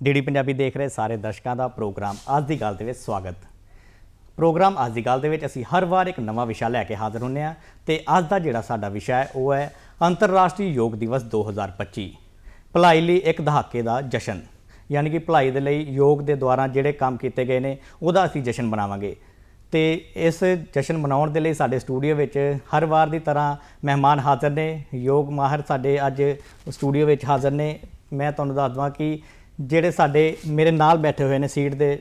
DD Punjabi ਦੇਖ ਰਹੇ ਸਾਰੇ ਦਰਸ਼ਕਾਂ ਦਾ ਪ੍ਰੋਗਰਾਮ ਅੱਜ ਦੀ ਗੱਲ ਦੇ ਵਿੱਚ ਸਵਾਗਤ। ਪ੍ਰੋਗਰਾਮ ਅੱਜ ਦੀ ਗੱਲ ਦੇ ਵਿੱਚ ਅਸੀਂ ਹਰ ਵਾਰ ਇੱਕ ਨਵਾਂ ਵਿਸ਼ਾ ਲੈ ਕੇ ਹਾਜ਼ਰ ਹੁੰਨੇ ਆ ਤੇ ਅੱਜ ਦਾ ਜਿਹੜਾ ਸਾਡਾ ਵਿਸ਼ਾ ਹੈ, ਉਹ ਹੈ ਅੰਤਰਰਾਸ਼ਟਰੀ ਯੋਗ ਦਿਵਸ 2025 ਭਲਾਈ ਲਈ ਇੱਕ ਦਹਾਕੇ ਦਾ ਜਸ਼ਨ, ਯਾਨੀ ਕਿ ਭਲਾਈ ਦੇ ਲਈ ਯੋਗ ਦੇ ਦੁਆਰਾ ਜਿਹੜੇ ਕੰਮ ਕੀਤੇ ਗਏ ਨੇ, ਉਹਦਾ ਅਸੀਂ ਜਸ਼ਨ ਮਨਾਵਾਂਗੇ। ਤੇ ਇਸ ਜਸ਼ਨ ਮਨਾਉਣ ਦੇ ਲਈ ਸਾਡੇ ਸਟੂਡੀਓ ਵਿੱਚ ਹਰ ਵਾਰ ਦੀ ਤਰ੍ਹਾਂ ਮਹਿਮਾਨ ਹਾਜ਼ਰ ਨੇ, ਯੋਗ ਮਾਹਰ ਸਾਡੇ ਅੱਜ ਸਟੂਡੀਓ ਵਿੱਚ ਹਾਜ਼ਰ ਨੇ। ਮੈਂ ਤੁਹਾਨੂੰ ਦੱਸ ਦਵਾਂ ਕਿ ਜਿਹੜੇ ਸਾਡੇ ਮੇਰੇ ਨਾਲ ਬੈਠੇ ਹੋਏ ਨੇ ਸੀਟ ਦੇ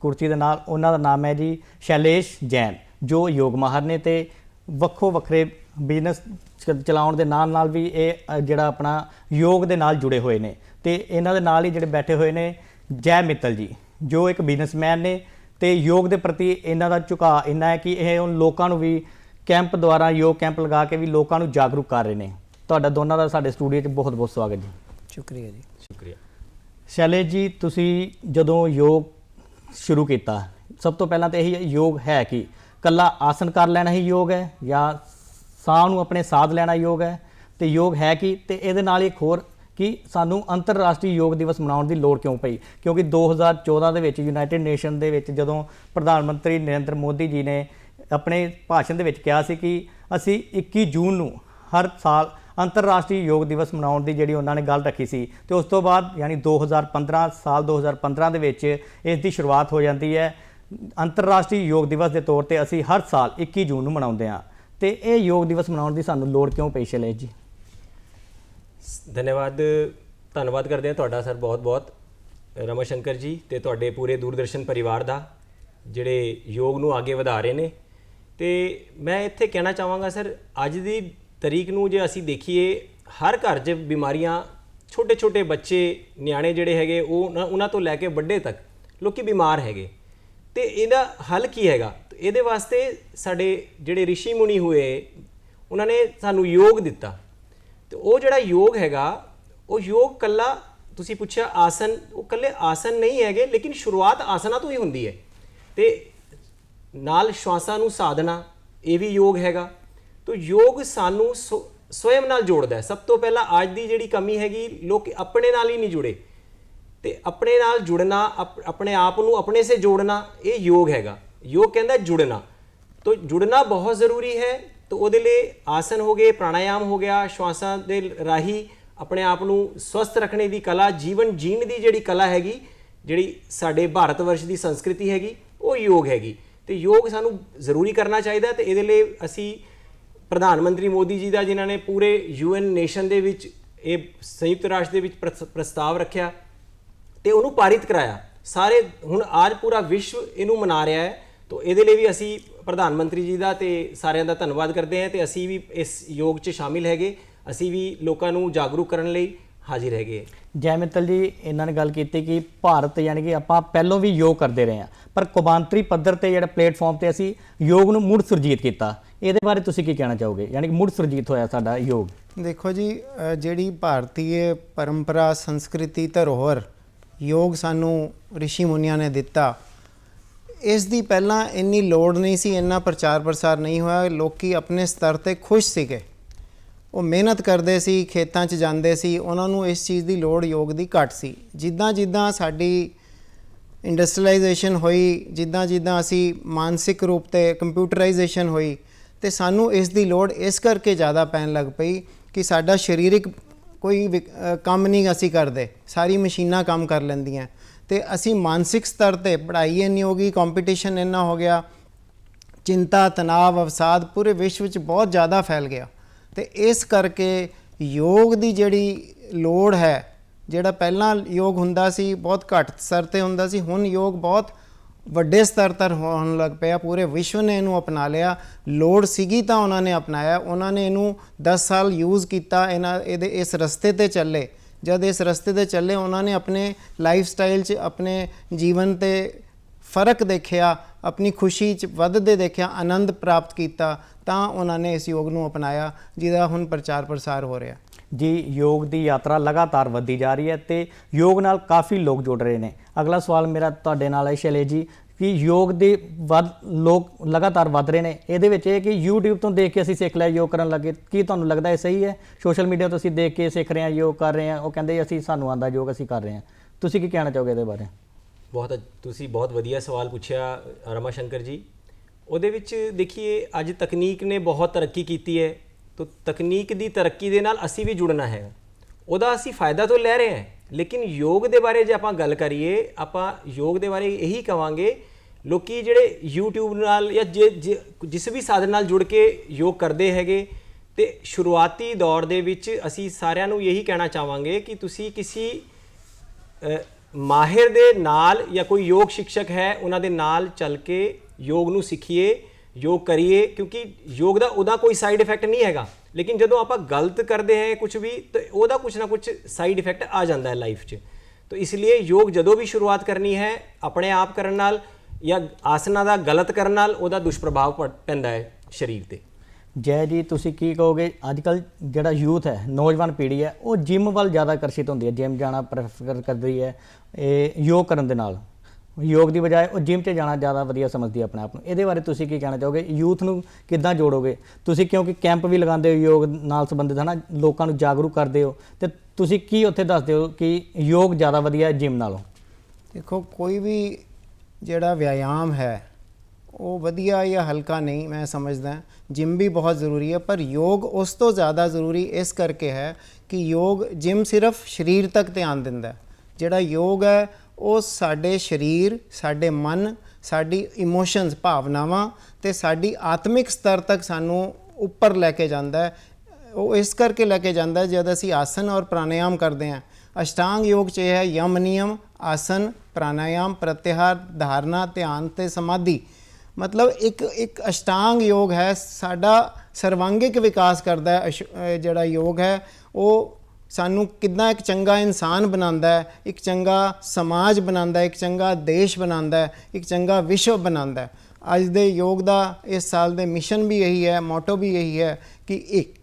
ਕੁਰਸੀ ਦੇ ਨਾਲ, ਉਹਨਾਂ ਦਾ ਨਾਮ ਹੈ ਜੀ ਸ਼ੈਲੇਸ਼ ਜੈਨ, ਜੋ ਯੋਗ ਮਾਹਰ ਨੇ ਤੇ ਵੱਖੋ ਵੱਖਰੇ ਬਿਜ਼ਨਸ ਚਲਾਉਣ ਦੇ ਨਾਲ ਨਾਲ ਵੀ ਇਹ ਜਿਹੜਾ ਆਪਣਾ ਯੋਗ ਦੇ ਨਾਲ ਜੁੜੇ ਹੋਏ ਨੇ। ਤੇ ਇਹਨਾਂ ਦੇ ਨਾਲ ਹੀ ਜਿਹੜੇ ਬੈਠੇ ਹੋਏ ਨੇ ਜੈ ਮਿੱਤਲ ਜੀ, ਜੋ ਇੱਕ ਬਿਜ਼ਨਸਮੈਨ ਨੇ ਤੇ ਯੋਗ ਦੇ ਪ੍ਰਤੀ ਇਹਨਾਂ ਦਾ ਝੁਕਾਅ ਇੰਨਾ ਹੈ ਕਿ ਇਹ ਹੁਣ ਲੋਕਾਂ ਨੂੰ ਵੀ ਕੈਂਪ ਦੁਆਰਾ ਯੋਗ ਕੈਂਪ ਲਗਾ ਕੇ ਵੀ ਲੋਕਾਂ ਨੂੰ ਜਾਗਰੂਕ ਕਰ ਰਹੇ ਨੇ। ਤੁਹਾਡਾ ਦੋਨਾਂ ਦਾ ਸਾਡੇ ਸਟੂਡੀਓ 'ਚ ਬਹੁਤ ਬਹੁਤ ਸਵਾਗਤ ਜੀ। ਸ਼ੁਕਰੀਆ ਜੀ। ਸ਼ੈਲੇਸ਼ ਜੀ, ਤੁਸੀਂ ਜਦੋਂ ਯੋਗ ਸ਼ੁਰੂ ਕੀਤਾ, ਸਭ ਤੋਂ ਪਹਿਲਾਂ ਤਾਂ ਇਹੀ ਯੋਗ ਹੈ ਕਿ ਕੱਲਾ ਆਸਨ ਕਰ ਲੈਣਾ ਹੀ ਯੋਗ ਹੈ ਜਾਂ ਸਾਹ ਨੂੰ ਆਪਣੇ ਸਾਥ ਲੈਣਾ ਯੋਗ ਹੈ? ਤੇ ਯੋਗ ਹੈ ਕਿ? ਤੇ ਇਹਦੇ ਨਾਲ ਇੱਕ ਹੋਰ ਕਿ ਸਾਨੂੰ ਅੰਤਰਰਾਸ਼ਟਰੀ ਯੋਗ ਦਿਵਸ ਮਨਾਉਣ ਦੀ ਲੋੜ ਕਿਉਂ ਪਈ? ਕਿਉਂਕਿ 2014 ਦੇ ਵਿੱਚ ਯੂਨਾਈਟਿਡ ਨੇਸ਼ਨ ਦੇ ਵਿੱਚ ਜਦੋਂ ਪ੍ਰਧਾਨ ਮੰਤਰੀ ਨਰਿੰਦਰ ਮੋਦੀ ਜੀ ਨੇ ਆਪਣੇ ਭਾਸ਼ਣ ਦੇ ਵਿੱਚ ਕਿਹਾ ਸੀ ਕਿ ਅਸੀਂ 21 ਜੂਨ ਨੂੰ ਹਰ ਸਾਲ ਅੰਤਰਰਾਸ਼ਟਰੀ ਯੋਗ ਦਿਵਸ ਮਨਾਉਣ ਦੀ ਜਿਹੜੀ ਉਹਨਾਂ ਨੇ ਗੱਲ ਰੱਖੀ ਸੀ ਤੇ ਉਸ ਤੋਂ ਬਾਅਦ ਯਾਨੀ 2015 ਸਾਲ 2015 ਦੇ ਵਿੱਚ ਇਸ ਦੀ ਸ਼ੁਰੂਆਤ ਹੋ ਜਾਂਦੀ ਹੈ। ਅੰਤਰਰਾਸ਼ਟਰੀ ਯੋਗ ਦਿਵਸ ਦੇ ਤੌਰ ਤੇ ਅਸੀਂ ਹਰ ਸਾਲ 21 ਜੂਨ ਨੂੰ ਮਨਾਉਂਦੇ ਹਾਂ। ਤੇ ਇਹ ਯੋਗ ਦਿਵਸ ਮਨਾਉਣ ਦੀ ਸਾਨੂੰ ਲੋੜ ਕਿਉਂ ਪਈ ਸ਼ੈਲੇਸ਼ ਜੀ? ਧੰਨਵਾਦ ਧੰਨਵਾਦ ਕਰਦੇ ਹਾਂ ਤੁਹਾਡਾ ਸਰ ਬਹੁਤ ਬਹੁਤ ਰਮਾ ਸ਼ੰਕਰ ਜੀ ਤੇ ਤੁਹਾਡੇ ਪੂਰੇ ਦੂਰਦਰਸ਼ਨ ਪਰਿਵਾਰ ਦਾ, ਜਿਹੜੇ ਯੋਗ ਨੂੰ ਅੱਗੇ ਵਧਾ ਰਹੇ ਨੇ। ਤੇ ਮੈਂ ਇੱਥੇ ਕਹਿਣਾ ਚਾਹਾਂਗਾ ਸਰ, ਅੱਜ ਦੀ ਤਰੀਕ ਨੂੰ ਜੇ ਅਸੀਂ ਦੇਖੀਏ, ਹਰ ਘਰ 'ਚ ਬਿਮਾਰੀਆਂ ਛੋਟੇ ਛੋਟੇ ਬੱਚੇ, ਨਿਆਣੇ ਜਿਹੜੇ ਹੈਗੇ, ਉਹ ਉਹਨਾਂ- ਉਹਨਾਂ ਤੋਂ ਲੈ ਕੇ ਵੱਡੇ ਤੱਕ ਲੋਕੀ ਬਿਮਾਰ ਹੈਗੇ। ਤੇ ਇਹਦਾ ਹੱਲ ਕੀ ਹੈਗਾ? ਤੇ ਇਹਦੇ ਵਾਸਤੇ ਸਾਡੇ ਜਿਹੜੇ ઋષਿ ਮੁਨੀ ਹੋਏ, ਉਹਨਾਂ ਨੇ ਸਾਨੂੰ ਯੋਗ ਦਿੱਤਾ। ਤੇ ਉਹ ਜਿਹੜਾ ਯੋਗ ਹੈਗਾ, ਉਹ ਯੋਗ ਕੱਲਾ, ਤੁਸੀਂ ਪੁੱਛਿਆ ਆਸਨ, ਉਹ ਕੱਲੇ ਆਸਨ ਨਹੀਂ ਹੈਗੇ, ਲੇਕਿਨ ਸ਼ੁਰੂਆਤ ਆਸਨਾ ਤੋਂ ਹੀ ਹੁੰਦੀ ਹੈ। ਤੇ ਨਾਲ ਸ਼ਵਾਸਾਂ ਨੂੰ ਸਾਧਨਾ, ਇਹ ਵੀ ਯੋਗ ਹੈਗਾ। ਤੋ ਯੋਗ ਸਾਨੂੰ ਸਵ- ਨਾਲ ਜੋੜਦਾ ਹੈ। ਸਭ ਤੋਂ ਪਹਿਲਾਂ ਅੱਜ ਦੀ ਜਿਹੜੀ ਕਮੀ ਹੈਗੀ, ਲੋਕ ਆਪਣੇ ਨਾਲ ਹੀ ਨਹੀਂ ਜੁੜੇ। ਤੇ ਆਪਣੇ ਨਾਲ ਜੁੜਨਾ ਆਪਣੇ ਆਪ ਨੂੰ ਆਪਣੇ ਸੇ ਜੋੜਨਾ, ਇਹ ਯੋਗ ਹੈਗਾ। ਯੋਗ ਕਹਿੰਦਾ ਜੁੜਨਾ। ਤੋ ਜੁੜਨਾ ਬਹੁਤ ਜ਼ਰੂਰੀ ਹੈ। ਤੋ ਉਹਦੇ ਲਈ ਆਸਨ ਹੋ ਗਏ, ਪ੍ਰਾਣਾਯਾਮ ਹੋ ਗਿਆ, ਸ਼ਵਾਸਾਂ ਦੇ ਰਾਹੀਂ ਆਪਣੇ ਆਪ ਨੂੰ ਸਵਸਥ ਰੱਖਣੇ ਦੀ ਕਲਾ, ਜੀਵਨ ਜੀਣ ਦੀ ਜਿਹੜੀ ਕਲਾ ਹੈਗੀ, ਜਿਹੜੀ ਸਾਡੇ ਭਾਰਤ ਵਰਸ਼ ਦੀ ਸੰਸਕ੍ਰਿਤੀ ਹੈਗੀ, ਉਹ ਯੋਗ ਹੈਗੀ। ਤੇ ਯੋਗ ਸਾਨੂੰ ਜ਼ਰੂਰੀ ਕਰਨਾ ਚਾਹੀਦਾ ਤੇ ਇਹਦੇ ਲਈ ਅਸੀਂ ਪ੍ਰਧਾਨ ਮੰਤਰੀ ਮੋਦੀ ਜੀ ਦਾ, ਜਿਨ੍ਹਾਂ ਨੇ ਪੂਰੇ ਯੂਐਨ ਨੇਸ਼ਨ ਦੇ ਵਿੱਚ ਇਹ ਸੰਯੁਕਤ ਰਾਸ਼ਟਰ ਦੇ ਵਿੱਚ ਪ੍ਰਸ- ਪ੍ਰਸਤਾਵ ਰੱਖਿਆ ਤੇ ਉਹਨੂੰ ਪਾਰਿਤ ਕਰਾਇਆ। ਸਾਰੇ ਹੁਣ ਆਜ ਪੂਰਾ ਵਿਸ਼ਵ ਇਹਨੂੰ ਮਨਾ ਰਿਹਾ ਹੈ। ਤਾਂ ਇਹਦੇ ਲਈ ਵੀ ਅਸੀਂ ਪ੍ਰਧਾਨ ਮੰਤਰੀ ਜੀ ਦਾ ਤੇ ਸਾਰਿਆਂ ਦਾ ਧੰਨਵਾਦ ਕਰਦੇ ਹਾਂ ਤੇ ਅਸੀਂ ਵੀ ਇਸ ਯੋਗ 'ਚ ਸ਼ਾਮਿਲ ਹੈਗੇ। ਅਸੀਂ ਵੀ ਲੋਕਾਂ ਨੂੰ ਜਾਗਰੂਕ ਕਰਨ ਲਈ ਹਾਜ਼ਰ ਹੈਗੇ ਜੈ ਮਿੱਤਲ ਜੀ, ਇਹਨਾਂ ਨੇ ਗੱਲ ਕੀਤੀ ਕਿ ਭਾਰਤ ਯਾਨੀ ਕਿ ਆਪਾਂ ਪਹਿਲਾਂ ਵੀ ਯੋਗ ਕਰਦੇ ਰਹੇ ਹਾਂ। ਪਰ ਕੌਮਾਂਤਰੀ ਪੱਧਰ ਤੇ ਜਿਹੜਾ ਪਲੇਟਫਾਰਮ ਤੇ ਅਸੀਂ ਯੋਗ ਨੂੰ ਮੁੜ ਸੁਰਜੀਤ ਕੀਤਾ। ਇਹਦੇ ਬਾਰੇ ਤੁਸੀਂ ਕੀ ਕਹਿਣਾ ਚਾਹੋਗੇ? ਯਾਨੀ ਕਿ ਮੁੜ ਸੁਰਜੀਤ ਹੋਇਆ ਸਾਡਾ ਯੋਗ। ਦੇਖੋ ਜੀ ਜਿਹੜੀ ਭਾਰਤੀ ਪਰੰਪਰਾ, ਸੰਸਕ੍ਰਿਤੀ, ਧਰੋਹਰ ਯੋਗ ਸਾਨੂੰ ઋષਿ ਮੁਨੀਆਂ ਨੇ ਦਿੱਤਾ, ਇਸ ਦੀ ਪਹਿਲਾਂ ਇੰਨੀ ਲੋੜ ਨਹੀਂ ਸੀ, ਇੰਨਾ ਪ੍ਰਚਾਰ ਪ੍ਰਸਾਰ ਨਹੀਂ ਹੋਇਆ। ਲੋਕੀ ਆਪਣੇ ਸਤਰ ਤੇ ਖੁਸ਼ ਸੀਗੇ। ਉਹ ਮਿਹਨਤ ਕਰਦੇ ਸੀ, ਖੇਤਾਂ 'ਚ ਜਾਂਦੇ ਸੀ। ਉਹਨਾਂ ਨੂੰ ਇਸ ਚੀਜ਼ ਦੀ ਲੋੜ ਯੋਗ ਦੀ ਘੱਟ ਸੀ। ਜਿੱਦਾਂ ਜਿੱਦਾਂ ਸਾਡੀ ਇੰਡਸਟਰੀਲਾਈਜੇਸ਼ਨ ਹੋਈ, ਜਿੱਦਾਂ ਜਿੱਦਾਂ ਅਸੀਂ ਮਾਨਸਿਕ ਰੂਪ ਤੇ ਕੰਪਿਊਟਰਾਈਜੇਸ਼ਨ ਹੋਈ ਤੇ ਸਾਨੂੰ ਇਸ ਦੀ ਲੋੜ ਇਸ ਕਰਕੇ ਜ਼ਿਆਦਾ ਪੈਣ ਲੱਗ ਪਈ ਕਿ ਸਾਡਾ ਸਰੀਰਕ ਕੋਈ ਵਿਕ- ਕੰਮ ਨਹੀਂ ਅਸੀਂ ਕਰਦੇ। ਸਾਰੀ ਮਸ਼ੀਨਾਂ ਕੰਮ ਕਰ ਲੈਂਦੀਆਂ। ਤੇ ਅਸੀਂ ਮਾਨਸਿਕ ਸਤਰ ਤੇ ਪੜ੍ਹਾਈ ਇੰਨੀ ਹੋ ਗਈ ਕੰਪੀਟੀਸ਼ਨ ਇੰਨਾ ਹੋ ਗਿਆ, ਚਿੰਤਾ, ਤਣਾਅ ਅਵਸਾਦ ਪੂਰੇ ਵਿਸ਼ਵ ਵਿੱਚ ਬਹੁਤ ਜ਼ਿਆਦਾ ਫੈਲ ਗਿਆ। ਤੇ ਇਸ ਕਰਕੇ ਯੋਗ ਦੀ ਜਿਹੜੀ ਲੋੜ ਹੈ, ਜਿਹੜਾ ਪਹਿਲਾਂ ਯੋਗ ਹੁੰਦਾ ਸੀ, ਬਹੁਤ ਘੱਟ ਸਤਰ ਤੇ ਹੁੰਦਾ ਸੀ, ਹੁਣ ਯੋਗ ਬਹੁਤ ਵੱਡੇ ਸਤਰ ਤਰ ਹੋਣ ਲੱਗ ਪਿਆ, ਪੂਰੇ ਵਿਸ਼ਵ ਨੇ ਇਹਨੂੰ ਅਪਣਾ ਲਿਆ। ਲੋੜ ਸੀਗੀ ਤਾਂ ਉਹਨਾਂ ਨੇ ਅਪਣਾਇਆ। ਉਹਨਾਂ ਨੇ ਇਹਨੂੰ 10 ਸਾਲ ਯੂਜ਼ ਕੀਤਾ ਇਹਨਾਂ ਇਹਦੇ, ਇਸ ਰਸਤੇ ਤੇ ਚੱਲੇ। ਜਦ ਇਸ ਰਸਤੇ ਤੇ ਚੱਲੇ, ਉਹਨਾਂ ਨੇ ਆਪਣੇ ਲਾਈਫ ਸਟਾਈਲ 'ਚ, ਆਪਣੇ ਜੀਵਨ ਤੇ ਫ਼ਰਕ ਦੇਖਿਆ, ਆਪਣੀ ਖੁਸ਼ੀ ਚ ਵੱਧਦੇ ਦੇਖਿਆ, ਆਨੰਦ ਪ੍ਰਾਪਤ ਕੀਤਾ, ਤਾਂ ਉਹਨਾਂ ਨੇ ਇਸ ਯੋਗ ਨੂੰ ਅਪਣਾਇਆ, ਜਿਹਦਾ ਹੁਣ ਪ੍ਰਚਾਰ ਪ੍ਰਸਾਰ ਹੋ ਰਿਹਾ। ਜੀ, ਯੋਗ ਦੀ ਯਾਤਰਾ ਲਗਾਤਾਰ ਵੱਧਦੀ ਜਾ ਰਹੀ ਹੈ ਤੇ ਯੋਗ ਨਾਲ ਕਾਫੀ ਲੋਕ ਜੁੜ ਰਹੇ ਨੇ। ਅਗਲਾ ਸਵਾਲ ਮੇਰਾ ਤੁਹਾਡੇ ਨਾਲ ਹੈ ਸ਼ੈਲੇ ਜੀ, ਕਿ ਯੋਗ ਦੇ ਵੱਧ ਲੋਕ ਲਗਾਤਾਰ ਵੱਧ ਰਹੇ ਨੇ। ਇਹਦੇ ਵਿੱਚ ਇਹ ਕਿ YouTube ਤੋਂ ਦੇਖ ਕੇ ਅਸੀਂ ਸਿੱਖ ਲਿਆ, ਯੋਗ ਕਰਨ ਲੱਗੇ। ਕੀ ਤੁਹਾਨੂੰ ਲੱਗਦਾ ਇਹ ਸਹੀ ਹੈ? ਸੋਸ਼ਲ ਮੀਡੀਆ ਤੋਂ ਅਸੀਂ ਦੇਖ ਕੇ ਸਿੱਖ ਰਹੇ ਹਾਂ, ਯੋਗ ਕਰ ਰਹੇ ਹਾਂ। ਉਹ ਕਹਿੰਦੇ ਅਸੀਂ, ਸਾਨੂੰ ਆਂਦਾ ਯੋਗ ਅਸੀਂ ਕਰ ਰਹੇ ਹਾਂ। ਤੁਸੀਂ ਕੀ ਕਹਿਣਾ ਚਾਹੋਗੇ ਇਹਦੇ ਬਾਰੇ? ਬਹੁਤ ਅੱਛ- ਤੁਸੀਂ ਬਹੁਤ ਵਧੀਆ ਸਵਾਲ ਪੁੱਛਿਆ, ਰਮਾ ਸ਼ੰਕਰ ਜੀ। ਉਹਦੇ ਵਿੱਚ ਦੇਖੀਏ, ਅੱਜ ਤਕਨੀਕ ਨੇ ਬਹੁਤ ਤਰੱਕੀ ਕੀਤੀ ਹੈ। ਤੋ ਤਕਨੀਕ ਦੀ ਤਰੱਕੀ ਦੇ ਨਾਲ ਅਸੀਂ ਵੀ ਜੁੜਨਾ ਹੈ। ਉਹਦਾ ਅਸੀਂ ਫਾਇਦਾ ਤੋਂ ਲੈ ਰਹੇ ਹਾਂ, ਲੇਕਿਨ ਯੋਗ ਦੇ ਬਾਰੇ ਜੇ ਆਪਾਂ ਗੱਲ ਕਰੀਏ, ਆਪਾਂ ਯੋਗ ਦੇ ਬਾਰੇ ਇਹੀ ਕਵਾਂਗੇ, ਲੋਕੀ ਜਿਹੜੇ YouTube ਨਾਲ ਜਾਂ ਜੇ- ਜੇ- ਜਿਸ ਵੀ ਸਾਧਨ ਨਾਲ ਜੁੜ ਕੇ ਯੋਗ ਕਰਦੇ ਹੈਗੇ, ਤੇ ਸ਼ੁਰੂਆਤੀ ਦੌਰ ਦੇ ਵਿੱਚ ਅਸੀਂ ਸਾਰਿਆਂ ਨੂੰ ਇਹੀ ਕਹਿਣਾ ਚਾਹਾਂਗੇ ਕਿ ਤੁਸੀਂ ਕਿਸੇ ਮਾਹਿਰ ਦੇ ਨਾਲ ਜਾਂ ਕੋਈ ਯੋਗ ਸ਼ਿਕਸ਼ਕ ਹੈ, ਉਹਨਾਂ ਦੇ ਨਾਲ ਚੱਲ ਕੇ ਯੋਗ ਨੂੰ ਸਿੱਖੀਏ। ਯੋਗ ਕਰੀਏ, ਕਿਉਂਕਿ ਯੋਗ ਦਾ ਉਹਦਾ ਕੋਈ ਸਾਈਡ ਇਫੈਕਟ ਨਹੀਂ ਹੈਗਾ। ਲੇਕਿਨ ਜਦੋਂ ਆਪਾਂ ਗਲਤ ਕਰਦੇ ਹਾਂ ਕੁਝ ਵੀ, ਤਾਂ ਉਹਦਾ ਕੁਝ ਨਾ ਕੁਝ ਸਾਈਡ ਇਫੈਕਟ ਆ ਜਾਂਦਾ ਹੈ ਲਾਈਫ 'ਚ। ਤਾਂ ਇਸ ਲਈ ਯੋਗ ਜਦੋਂ ਵੀ ਸ਼ੁਰੂਆਤ ਕਰਨੀ ਹੈ, ਆਪਣੇ ਆਪ ਕਰਨ ਨਾਲ ਜਾਂ ਆਸਨਾਂ ਦਾ ਗਲਤ ਕਰਨ ਨਾਲ ਉਹਦਾ ਦੁਸ਼ਪ੍ਰਭਾਵ ਪੈਂਦਾ ਹੈ ਸਰੀਰ ਤੇ। ਜੈ ਜੀ, ਤੁਸੀਂ ਕੀ ਕਹੋਗੇ? ਅੱਜ ਕੱਲ ਜਿਹੜਾ ਯੂਥ ਹੈ, ਨੌਜਵਾਨ ਪੀੜ੍ਹੀ ਹੈ, ਉਹ ਜਿਮ ਵੱਲ ਜ਼ਿਆਦਾ ਆਕਰਸ਼ਿਤ ਹੁੰਦੀ ਹੈ ਜਿਮ ਜਾਣਾ ਪ੍ਰੈਫਰ ਕਰਦੀ ਹੈ, ਇਹ ਯੋਗ ਕਰਨ ਦੇ ਨਾਲ। ਯੋਗ ਦੀ ਬਜਾਏ ਉਹ ਜਿਮ 'ਚ ਜਾਣਾ ਜ਼ਿਆਦਾ ਵਧੀਆ ਸਮਝਦੀ ਹੈ ਆਪਣੇ ਆਪ ਨੂੰ। ਇਹਦੇ ਬਾਰੇ ਤੁਸੀਂ ਕੀ ਕਹਿਣਾ ਚਾਹੋਗੇ? ਯੂਥ ਨੂੰ ਕਿੱਦਾਂ ਜੋੜੋਗੇ? ਤੁਸੀਂ ਕਿਉਂਕਿ ਕੈਂਪ ਵੀ ਲਗਾਉਂਦੇ ਹੋ ਯੋਗ ਨਾਲ ਸੰਬੰਧਿਤ, ਹਨਾ? ਲੋਕਾਂ ਨੂੰ ਜਾਗਰੂਕ ਕਰਦੇ ਹੋ। ਤੇ ਤੁਸੀਂ ਕੀ ਉੱਥੇ ਦੱਸਦੇ ਹੋ ਕਿ ਯੋਗ ਜ਼ਿਆਦਾ ਵਧੀਆ ਹੈ ਜਿਮ ਨਾਲੋਂ? ਦੇਖੋ, ਕੋਈ ਵੀ ਜਿਹੜਾ ਵਿਆਇਆਮ ਹੈ, ਉਹ ਵਧੀਆ ਜਾਂ ਹਲਕਾ ਨਹੀਂ ਮੈਂ ਸਮਝਦਾ। ਜਿਮ ਵੀ ਬਹੁਤ ਜ਼ਰੂਰੀ ਹੈ, ਪਰ ਯੋਗ ਉਸ ਤੋਂ ਜ਼ਿਆਦਾ ਜ਼ਰੂਰੀ ਇਸ ਕਰਕੇ ਹੈ ਕਿ ਯੋਗ ਜਿਮ ਸਿਰਫ ਸਰੀਰ ਤੱਕ ਧਿਆਨ ਦਿੰਦਾ ਜਿਹੜਾ ਯੋਗ ਹੈ ਉਹ ਸਾਡੇ ਸਰੀਰ, ਸਾਡੇ ਮਨ, ਸਾਡੀ ਇਮੋਸ਼ਨਸ ਭਾਵਨਾਵਾਂ ਤੇ ਸਾਡੀ ਆਤਮਿਕ ਸਤਰ ਤੱਕ ਸਾਨੂੰ ਉੱਪਰ ਲੈ ਕੇ ਜਾਂਦਾ ਹੈ। ਉਹ ਇਸ ਕਰਕੇ ਲੈ ਕੇ ਜਾਂਦਾ ਹੈ ਜਦ ਅਸੀਂ ਆਸਨ ਔਰ ਪ੍ਰਾਣਾਯਾਮ ਕਰਦੇ ਹਾਂ। ਅਸ਼ਟਾਂਗ ਯੋਗ ਚ ਇਹ ਹੈ, ਯਮ ਨਿਯਮ, ਆਸਨ, ਪ੍ਰਾਣਾਯਾਮ, ਪ੍ਰਤਿਹਾਰ, ਧਾਰਨਾ, ਧਿਆਨ ਤੇ ਸਮਾਧੀ। ਮਤਲਬ ਇੱਕ ਇੱਕ ਅਸ਼ਟਾਂਗ ਯੋਗ ਹੈ, ਸਾਡਾ ਸਰਵਾਂਗਿਕ ਵਿਕਾਸ ਕਰਦਾ ਹੈ, ਅਸ਼- ਜਿਹੜਾ ਯੋਗ ਹੈ, ਉਹ ਸਾਨੂੰ ਕਿੰਨਾ ਇੱਕ ਚੰਗਾ ਇਨਸਾਨ ਬਣਾਉਂਦਾ ਹੈ, ਇੱਕ ਚੰਗਾ ਸਮਾਜ ਬਣਾਉਂਦਾ ਹੈ, ਇੱਕ ਚੰਗਾ ਦੇਸ਼ ਬਣਾਉਂਦਾ ਹੈ, ਇੱਕ ਚੰਗਾ ਵਿਸ਼ਵ ਬਣਾਉਂਦਾ ਹੈ। ਅੱਜ ਦੇ ਯੋਗ ਦਾ ਇਸ ਸਾਲ ਦੇ ਮਿਸ਼ਨ ਵੀ ਇਹੀ ਹੈ, ਮੋਟੋ ਵੀ ਇਹੀ ਹੈ ਕਿ ਇੱਕ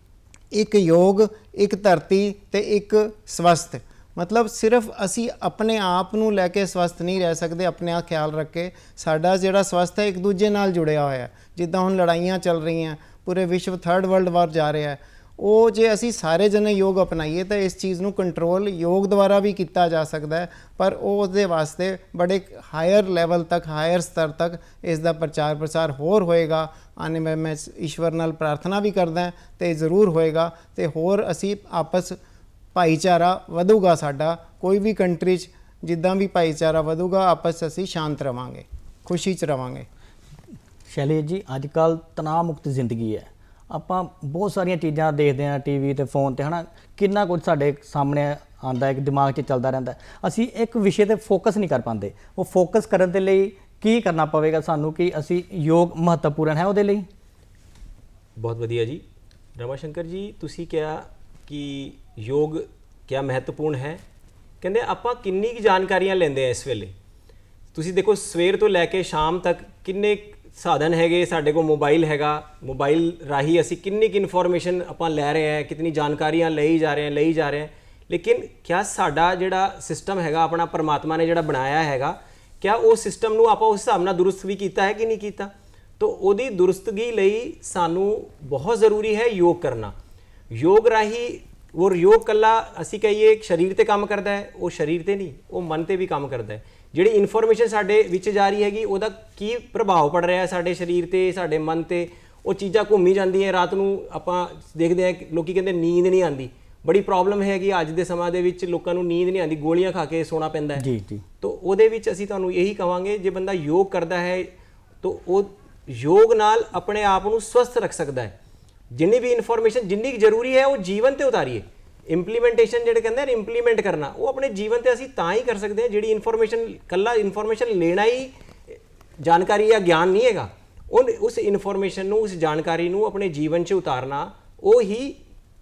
ਇੱਕ ਯੋਗ, ਇੱਕ ਧਰਤੀ ਤੇ ਇੱਕ ਸਵਸਥ। ਮਤਲਬ ਸਿਰਫ ਅਸੀਂ ਆਪਣੇ ਆਪ ਨੂੰ ਲੈ ਕੇ ਸਵਸਥ ਨਹੀਂ ਰਹਿ ਸਕਦੇ, ਆਪਣੇ ਆਪ ਖਿਆਲ ਰੱਖ। ਕੇ ਸਾਡਾ ਜਿਹੜਾ ਸਵਸਥ ਹੈ ਇੱਕ ਦੂਜੇ ਨਾਲ ਜੁੜਿਆ ਹੋਇਆ ਹੈ। ਜਿੱਦਾਂ ਹੁਣ ਲੜਾਈਆਂ ਚੱਲ ਰਹੀਆਂ, ਪੂਰੇ ਵਿਸ਼ਵ ਥਰਡ ਵਰਲਡ ਵਾਰ ਜਾ ਰਿਹਾ ਹੈ। ਉਹ ਜੇ ਅਸੀਂ ਸਾਰੇ ਜਣੇ ਯੋਗ ਅਪਣਾਈਏ ਤਾਂ ਇਸ ਚੀਜ਼ ਨੂੰ ਕੰਟਰੋਲ ਯੋਗ ਦੁਆਰਾ ਵੀ ਕੀਤਾ ਜਾ ਸਕਦਾ ਹੈ, ਪਰ ਉਹ ਉਹਦੇ ਵਾਸਤੇ ਬੜੇ ਹਾਇਰ ਲੈਵਲ ਤੱਕ ਹਾਇਰ ਸਤਰ ਤੱਕ ਇਸ ਦਾ ਪ੍ਰਚਾਰ ਪ੍ਰਸਾਰ ਹੋਰ ਹੋਏਗਾ। ਆਨੇ ਮੈਂ ਮੈਂ ਈਸ਼ਵਰ ਨਾਲ ਪ੍ਰਾਰਥਨਾ ਵੀ ਕਰਦਾ ਤੇ ਜ਼ਰੂਰ ਹੋਏਗਾ ਤੇ ਹੋਰ ਅਸੀਂ ਆਪਸ ਭਾਈਚਾਰਾ ਵਧੂਗਾ ਸਾਡਾ, ਕੋਈ ਵੀ ਕੰਟਰੀ 'ਚ ਜਿੱਦਾਂ ਵੀ ਭਾਈਚਾਰਾ ਵਧੂਗਾ, ਆਪਸ 'ਚ ਅਸੀਂ ਸ਼ਾਂਤ ਰਵਾਂਗੇ, ਖੁਸ਼ੀ 'ਚ ਰਵਾਂਗੇ। ਸ਼ੈਲੇਸ਼ ਜੀ, ਅੱਜ ਕੱਲ ਤਣਾਅ ਮੁਕਤ ਜ਼ਿੰਦਗੀ ਹੈ। ਆਪਾਂ ਬਹੁਤ ਸਾਰੀਆਂ ਚੀਜ਼ਾਂ ਦੇਖਦੇ ਹਾਂ ਟੀਵੀ ਤੇ ਫੋਨ ਤੇ, ਹਨਾ? ਕਿੰਨਾ ਕੁਝ ਸਾਡੇ ਸਾਹਮਣੇ ਆਂਦਾ ਹੈ ਕਿ ਦਿਮਾਗ 'ਚ ਚੱਲਦਾ ਰਹਿੰਦਾ। ਅਸੀਂ ਇੱਕ ਵਿਸ਼ੇ ਤੇ ਫੋਕਸ ਨਹੀਂ ਕਰ ਪਾਉਂਦੇ। ਉਹ ਫੋਕਸ ਕਰਨ ਦੇ ਲਈ ਕੀ ਕਰਨਾ ਪਵੇਗਾ ਸਾਨੂੰ ਕਿ ਅਸੀਂ ਯੋਗ ਮਹੱਤਵਪੂਰਨ ਹੈ ਉਹਦੇ ਲਈ? ਬਹੁਤ ਵਧੀਆ ਜੀ। ਰਮਾ ਸ਼ੰਕਰ ਜੀ, ਤੁਸੀਂ ਕਿਹਾ ਕਿ ਯੋਗ ਕਿਆ ਮਹੱਤਵਪੂਰਨ ਹੈ? ਕਹਿੰਦੇ ਆਪਾਂ ਕਿੰਨੀ ਕੁ ਜਾਣਕਾਰੀਆਂ ਲੈਂਦੇ ਆ ਇਸ ਵੇਲੇ? ਤੁਸੀਂ ਦੇਖੋ, ਸਵੇਰ ਤੋਂ ਲੈ ਕੇ ਸ਼ਾਮ ਤੱਕ ਕਿੰਨੇ ਸਾਧਨ ਹੈਗੇ, ਸਾਡੇ ਕੋਲ ਮੋਬਾਈਲ ਹੈਗਾ। ਮੋਬਾਈਲ ਰਾਹੀਂ ਅਸੀਂ ਕਿੰਨੀ ਕੁ ਇਨਫੋਰਮੇਸ਼ਨ ਆਪਾਂ ਲੈ ਰਹੇ ਹਾਂ, ਕਿਤਨੀ ਜਾਣਕਾਰੀਆਂ ਲਈ ਜਾ ਰਹੇ ਹਾਂ, ਲਈ ਜਾ ਰਹੇ ਹਾਂ। ਲੇਕਿਨ ਕਿਆ ਸਾਡਾ ਜਿਹੜਾ ਸਿਸਟਮ ਹੈਗਾ, ਆਪਣਾ ਪਰਮਾਤਮਾ ਨੇ ਜਿਹੜਾ ਬਣਾਇਆ ਹੈਗਾ, ਕਿਆ ਉਹ ਸਿਸਟਮ ਨੂੰ ਆਪਾਂ ਉਸ ਹਿਸਾਬ ਨਾਲ ਦੁਰਸਤ ਵੀ ਕੀਤਾ ਹੈ ਕਿ ਨਹੀਂ ਕੀਤਾ? ਤਾਂ ਉਹਦੀ ਦੁਰਸਤਗੀ ਲਈ ਸਾਨੂੰ ਬਹੁਤ ਜ਼ਰੂਰੀ ਹੈ ਯੋਗ ਕਰਨਾ। ਯੋਗ ਰਾਹੀਂ ਉਹ ਯੋਗ ਕੱਲਾ ਅਸੀਂ ਕਹੀਏ ਸਰੀਰ ਤੇ ਕੰਮ ਕਰਦਾ ਹੈ, ਉਹ ਸਰੀਰ ਤੇ ਨਹੀਂ, ਉਹ ਮਨ ਤੇ ਵੀ ਕੰਮ ਕਰਦਾ ਹੈ। ਜਿਹੜੀ ਇਨਫੋਰਮੇਸ਼ਨ ਸਾਡੇ ਵਿੱਚ ਜਾ ਰਹੀ ਹੈਗੀ ਉਹਦਾ ਕੀ ਪ੍ਰਭਾਵ ਪੜ ਰਿਹਾ ਹੈ ਸਾਡੇ ਸਰੀਰ ਤੇ ਸਾਡੇ ਮਨ ਤੇ? ਉਹ ਚੀਜ਼ਾਂ ਘੁੰਮੀ ਜਾਂਦੀਆਂ ਰਾਤ ਨੂੰ ਆਪਾਂ ਦੇਖਦੇ ਹਾਂ ਕਿ ਲੋਕੀ ਕਹਿੰਦੇ ਨੀਂਦ ਨਹੀਂ ਆਉਂਦੀ। ਬੜੀ ਪ੍ਰੋਬਲਮ ਹੈਗੀ ਅੱਜ ਦੇ ਸਮਾਂ ਦੇ ਵਿੱਚ ਲੋਕਾਂ ਨੂੰ ਨੀਂਦ ਨਹੀਂ ਆਉਂਦੀ ਗੋਲੀਆਂ ਖਾ ਕੇ ਸੋਣਾ ਪੈਂਦਾ ਹੈ। ਜੀ ਜੀ। ਤੋ ਉਹਦੇ ਵਿੱਚ ਅਸੀਂ ਤੁਹਾਨੂੰ ਇਹੀ ਕਵਾਂਗੇ ਜੇ ਬੰਦਾ ਯੋਗ ਕਰਦਾ ਹੈ ਤੋ ਉਹ ਯੋਗ ਨਾਲ ਆਪਣੇ ਆਪ ਨੂੰ ਸਵਸਥ ਰੱਖ ਸਕਦਾ ਹੈ। ਜਿੰਨੀ ਵੀ ਇਨਫੋਰਮੇਸ਼ਨ ਜਿੰਨੀ ਕੁ ਜ਼ਰੂਰੀ ਹੈ ਉਹ ਜੀਵਨ ਤੇ ਉਤਾਰੀਏ। ਇੰਪਲੀਮੈਂਟੇਸ਼ਨ ਜਿਹੜੇ ਕਹਿੰਦੇ ਨੇ ਇੰਪਲੀਮੈਂਟ ਕਰਨਾ ਉਹ ਆਪਣੇ ਜੀਵਨ ਤੇ ਅਸੀਂ ਤਾਂ ਹੀ ਕਰ ਸਕਦੇ ਹਾਂ ਜਿਹੜੀ ਇਨਫੋਰਮੇਸ਼ਨ ਕੱਲਾ ਇਨਫੋਰਮੇਸ਼ਨ ਲੈਣਾ ਹੀ ਜਾਣਕਾਰੀ ਜਾਂ ਗਿਆਨ ਨਹੀਂ ਹੈਗਾ। ਉਹ ਉਸ ਇਨਫੋਰਮੇਸ਼ਨ ਨੂੰ ਉਸ ਜਾਣਕਾਰੀ ਨੂੰ ਆਪਣੇ ਜੀਵਨ 'ਚ ਉਤਾਰਨਾ ਉਹ ਹੀ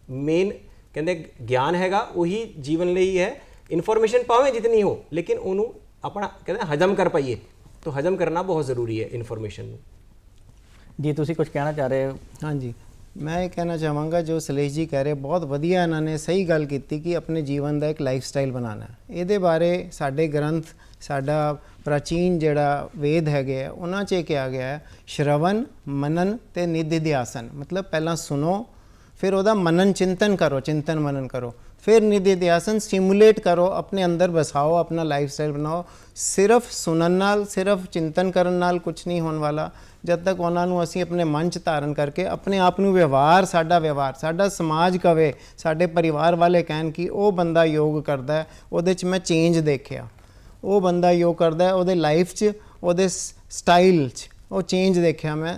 ਮੇਨ ਕਹਿੰਦੇ ਗਿਆਨ ਹੈਗਾ ਉਹੀ ਜੀਵਨ ਲਈ ਹੈ। ਇਨਫੋਰਮੇਸ਼ਨ ਪਾਵੇਂ ਜਿਤਨੀ ਹੋ ਲੇਕਿਨ ਉਹਨੂੰ ਆਪਣਾ ਕਹਿੰਦੇ ਹਜਮ ਕਰ ਪਾਈਏ। ਤਾਂ ਹਜਮ ਕਰਨਾ ਬਹੁਤ ਜ਼ਰੂਰੀ ਹੈ ਇਨਫੋਰਮੇਸ਼ਨ ਨੂੰ। ਜੀ ਤੁਸੀਂ ਕੁਝ ਕਹਿਣਾ ਚਾਹ ਰਹੇ ਹੋ? ਹਾਂਜੀ। ਮੈਂ ਇਹ ਕਹਿਣਾ ਚਾਹਾਂਗਾ, ਜੋ ਸਲੇਸ਼ ਜੀ ਕਹਿ ਰਹੇ, ਬਹੁਤ ਵਧੀਆ ਇਹਨਾਂ ਨੇ ਸਹੀ ਗੱਲ ਕੀਤੀ ਕਿ ਆਪਣੇ ਜੀਵਨ ਦਾ ਇੱਕ ਲਾਈਫ ਸਟਾਈਲ ਬਣਾਉਣਾ ਇਹਦੇ ਬਾਰੇ ਸਾਡੇ ਗ੍ਰੰਥ, ਸਾਡਾ ਪ੍ਰਾਚੀਨ ਜਿਹੜਾ ਵੇਦ ਹੈਗੇ ਆ, ਉਹਨਾਂ 'ਚ ਇਹ ਕਿਹਾ ਗਿਆ ਹੈ ਸ਼ਰਵਨ ਮਨਨ ਤੇ ਨਿਧਿਧਿਆਸਨ ਮਤਲਬ ਪਹਿਲਾਂ ਸੁਣੋ, ਫਿਰ ਉਹਦਾ ਮਨਨ ਚਿੰਤਨ ਕਰੋ ਚਿੰਤਨ ਮਨਨ ਕਰੋ। ਫਿਰ ਨਿਧੀ ਆਸਨ ਸਿਮੂਲੇਟ ਕਰੋ ਆਪਣੇ ਅੰਦਰ ਬਸਾਓ ਆਪਣਾ ਲਾਈਫ ਸਟਾਈਲ ਬਣਾਓ ਸਿਰਫ ਸੁਣਨ ਨਾਲ ਸਿਰਫ ਚਿੰਤਨ ਕਰਨ ਨਾਲ ਕੁਝ ਨਹੀਂ ਹੋਣ ਵਾਲਾ ਜਦ ਤੱਕ ਉਹਨਾਂ ਨੂੰ ਅਸੀਂ ਆਪਣੇ ਮਨ ਚ ਧਾਰਨ ਕਰਕੇ ਆਪਣੇ ਆਪ ਨੂੰ ਵਿਵਹਾਰ ਸਾਡਾ ਵਿਵਹਾਰ ਸਾਡਾ ਸਮਾਜ ਕਵੇ ਸਾਡੇ ਪਰਿਵਾਰ ਵਾਲੇ ਕਹਿਣ ਕਿ ਉਹ ਬੰਦਾ ਯੋਗ ਕਰਦਾ ਹੈ ਉਹਦੇ ਚ ਮੈਂ ਚੇਂਜ ਦੇਖਿਆ ਉਹ ਬੰਦਾ ਯੋਗ ਕਰਦਾ ਹੈ ਉਹਦੇ ਲਾਈਫ 'ਚ ਉਹਦੇ ਸਟਾਈਲ 'ਚ ਉਹ ਚੇਂਜ ਦੇਖਿਆ ਮੈਂ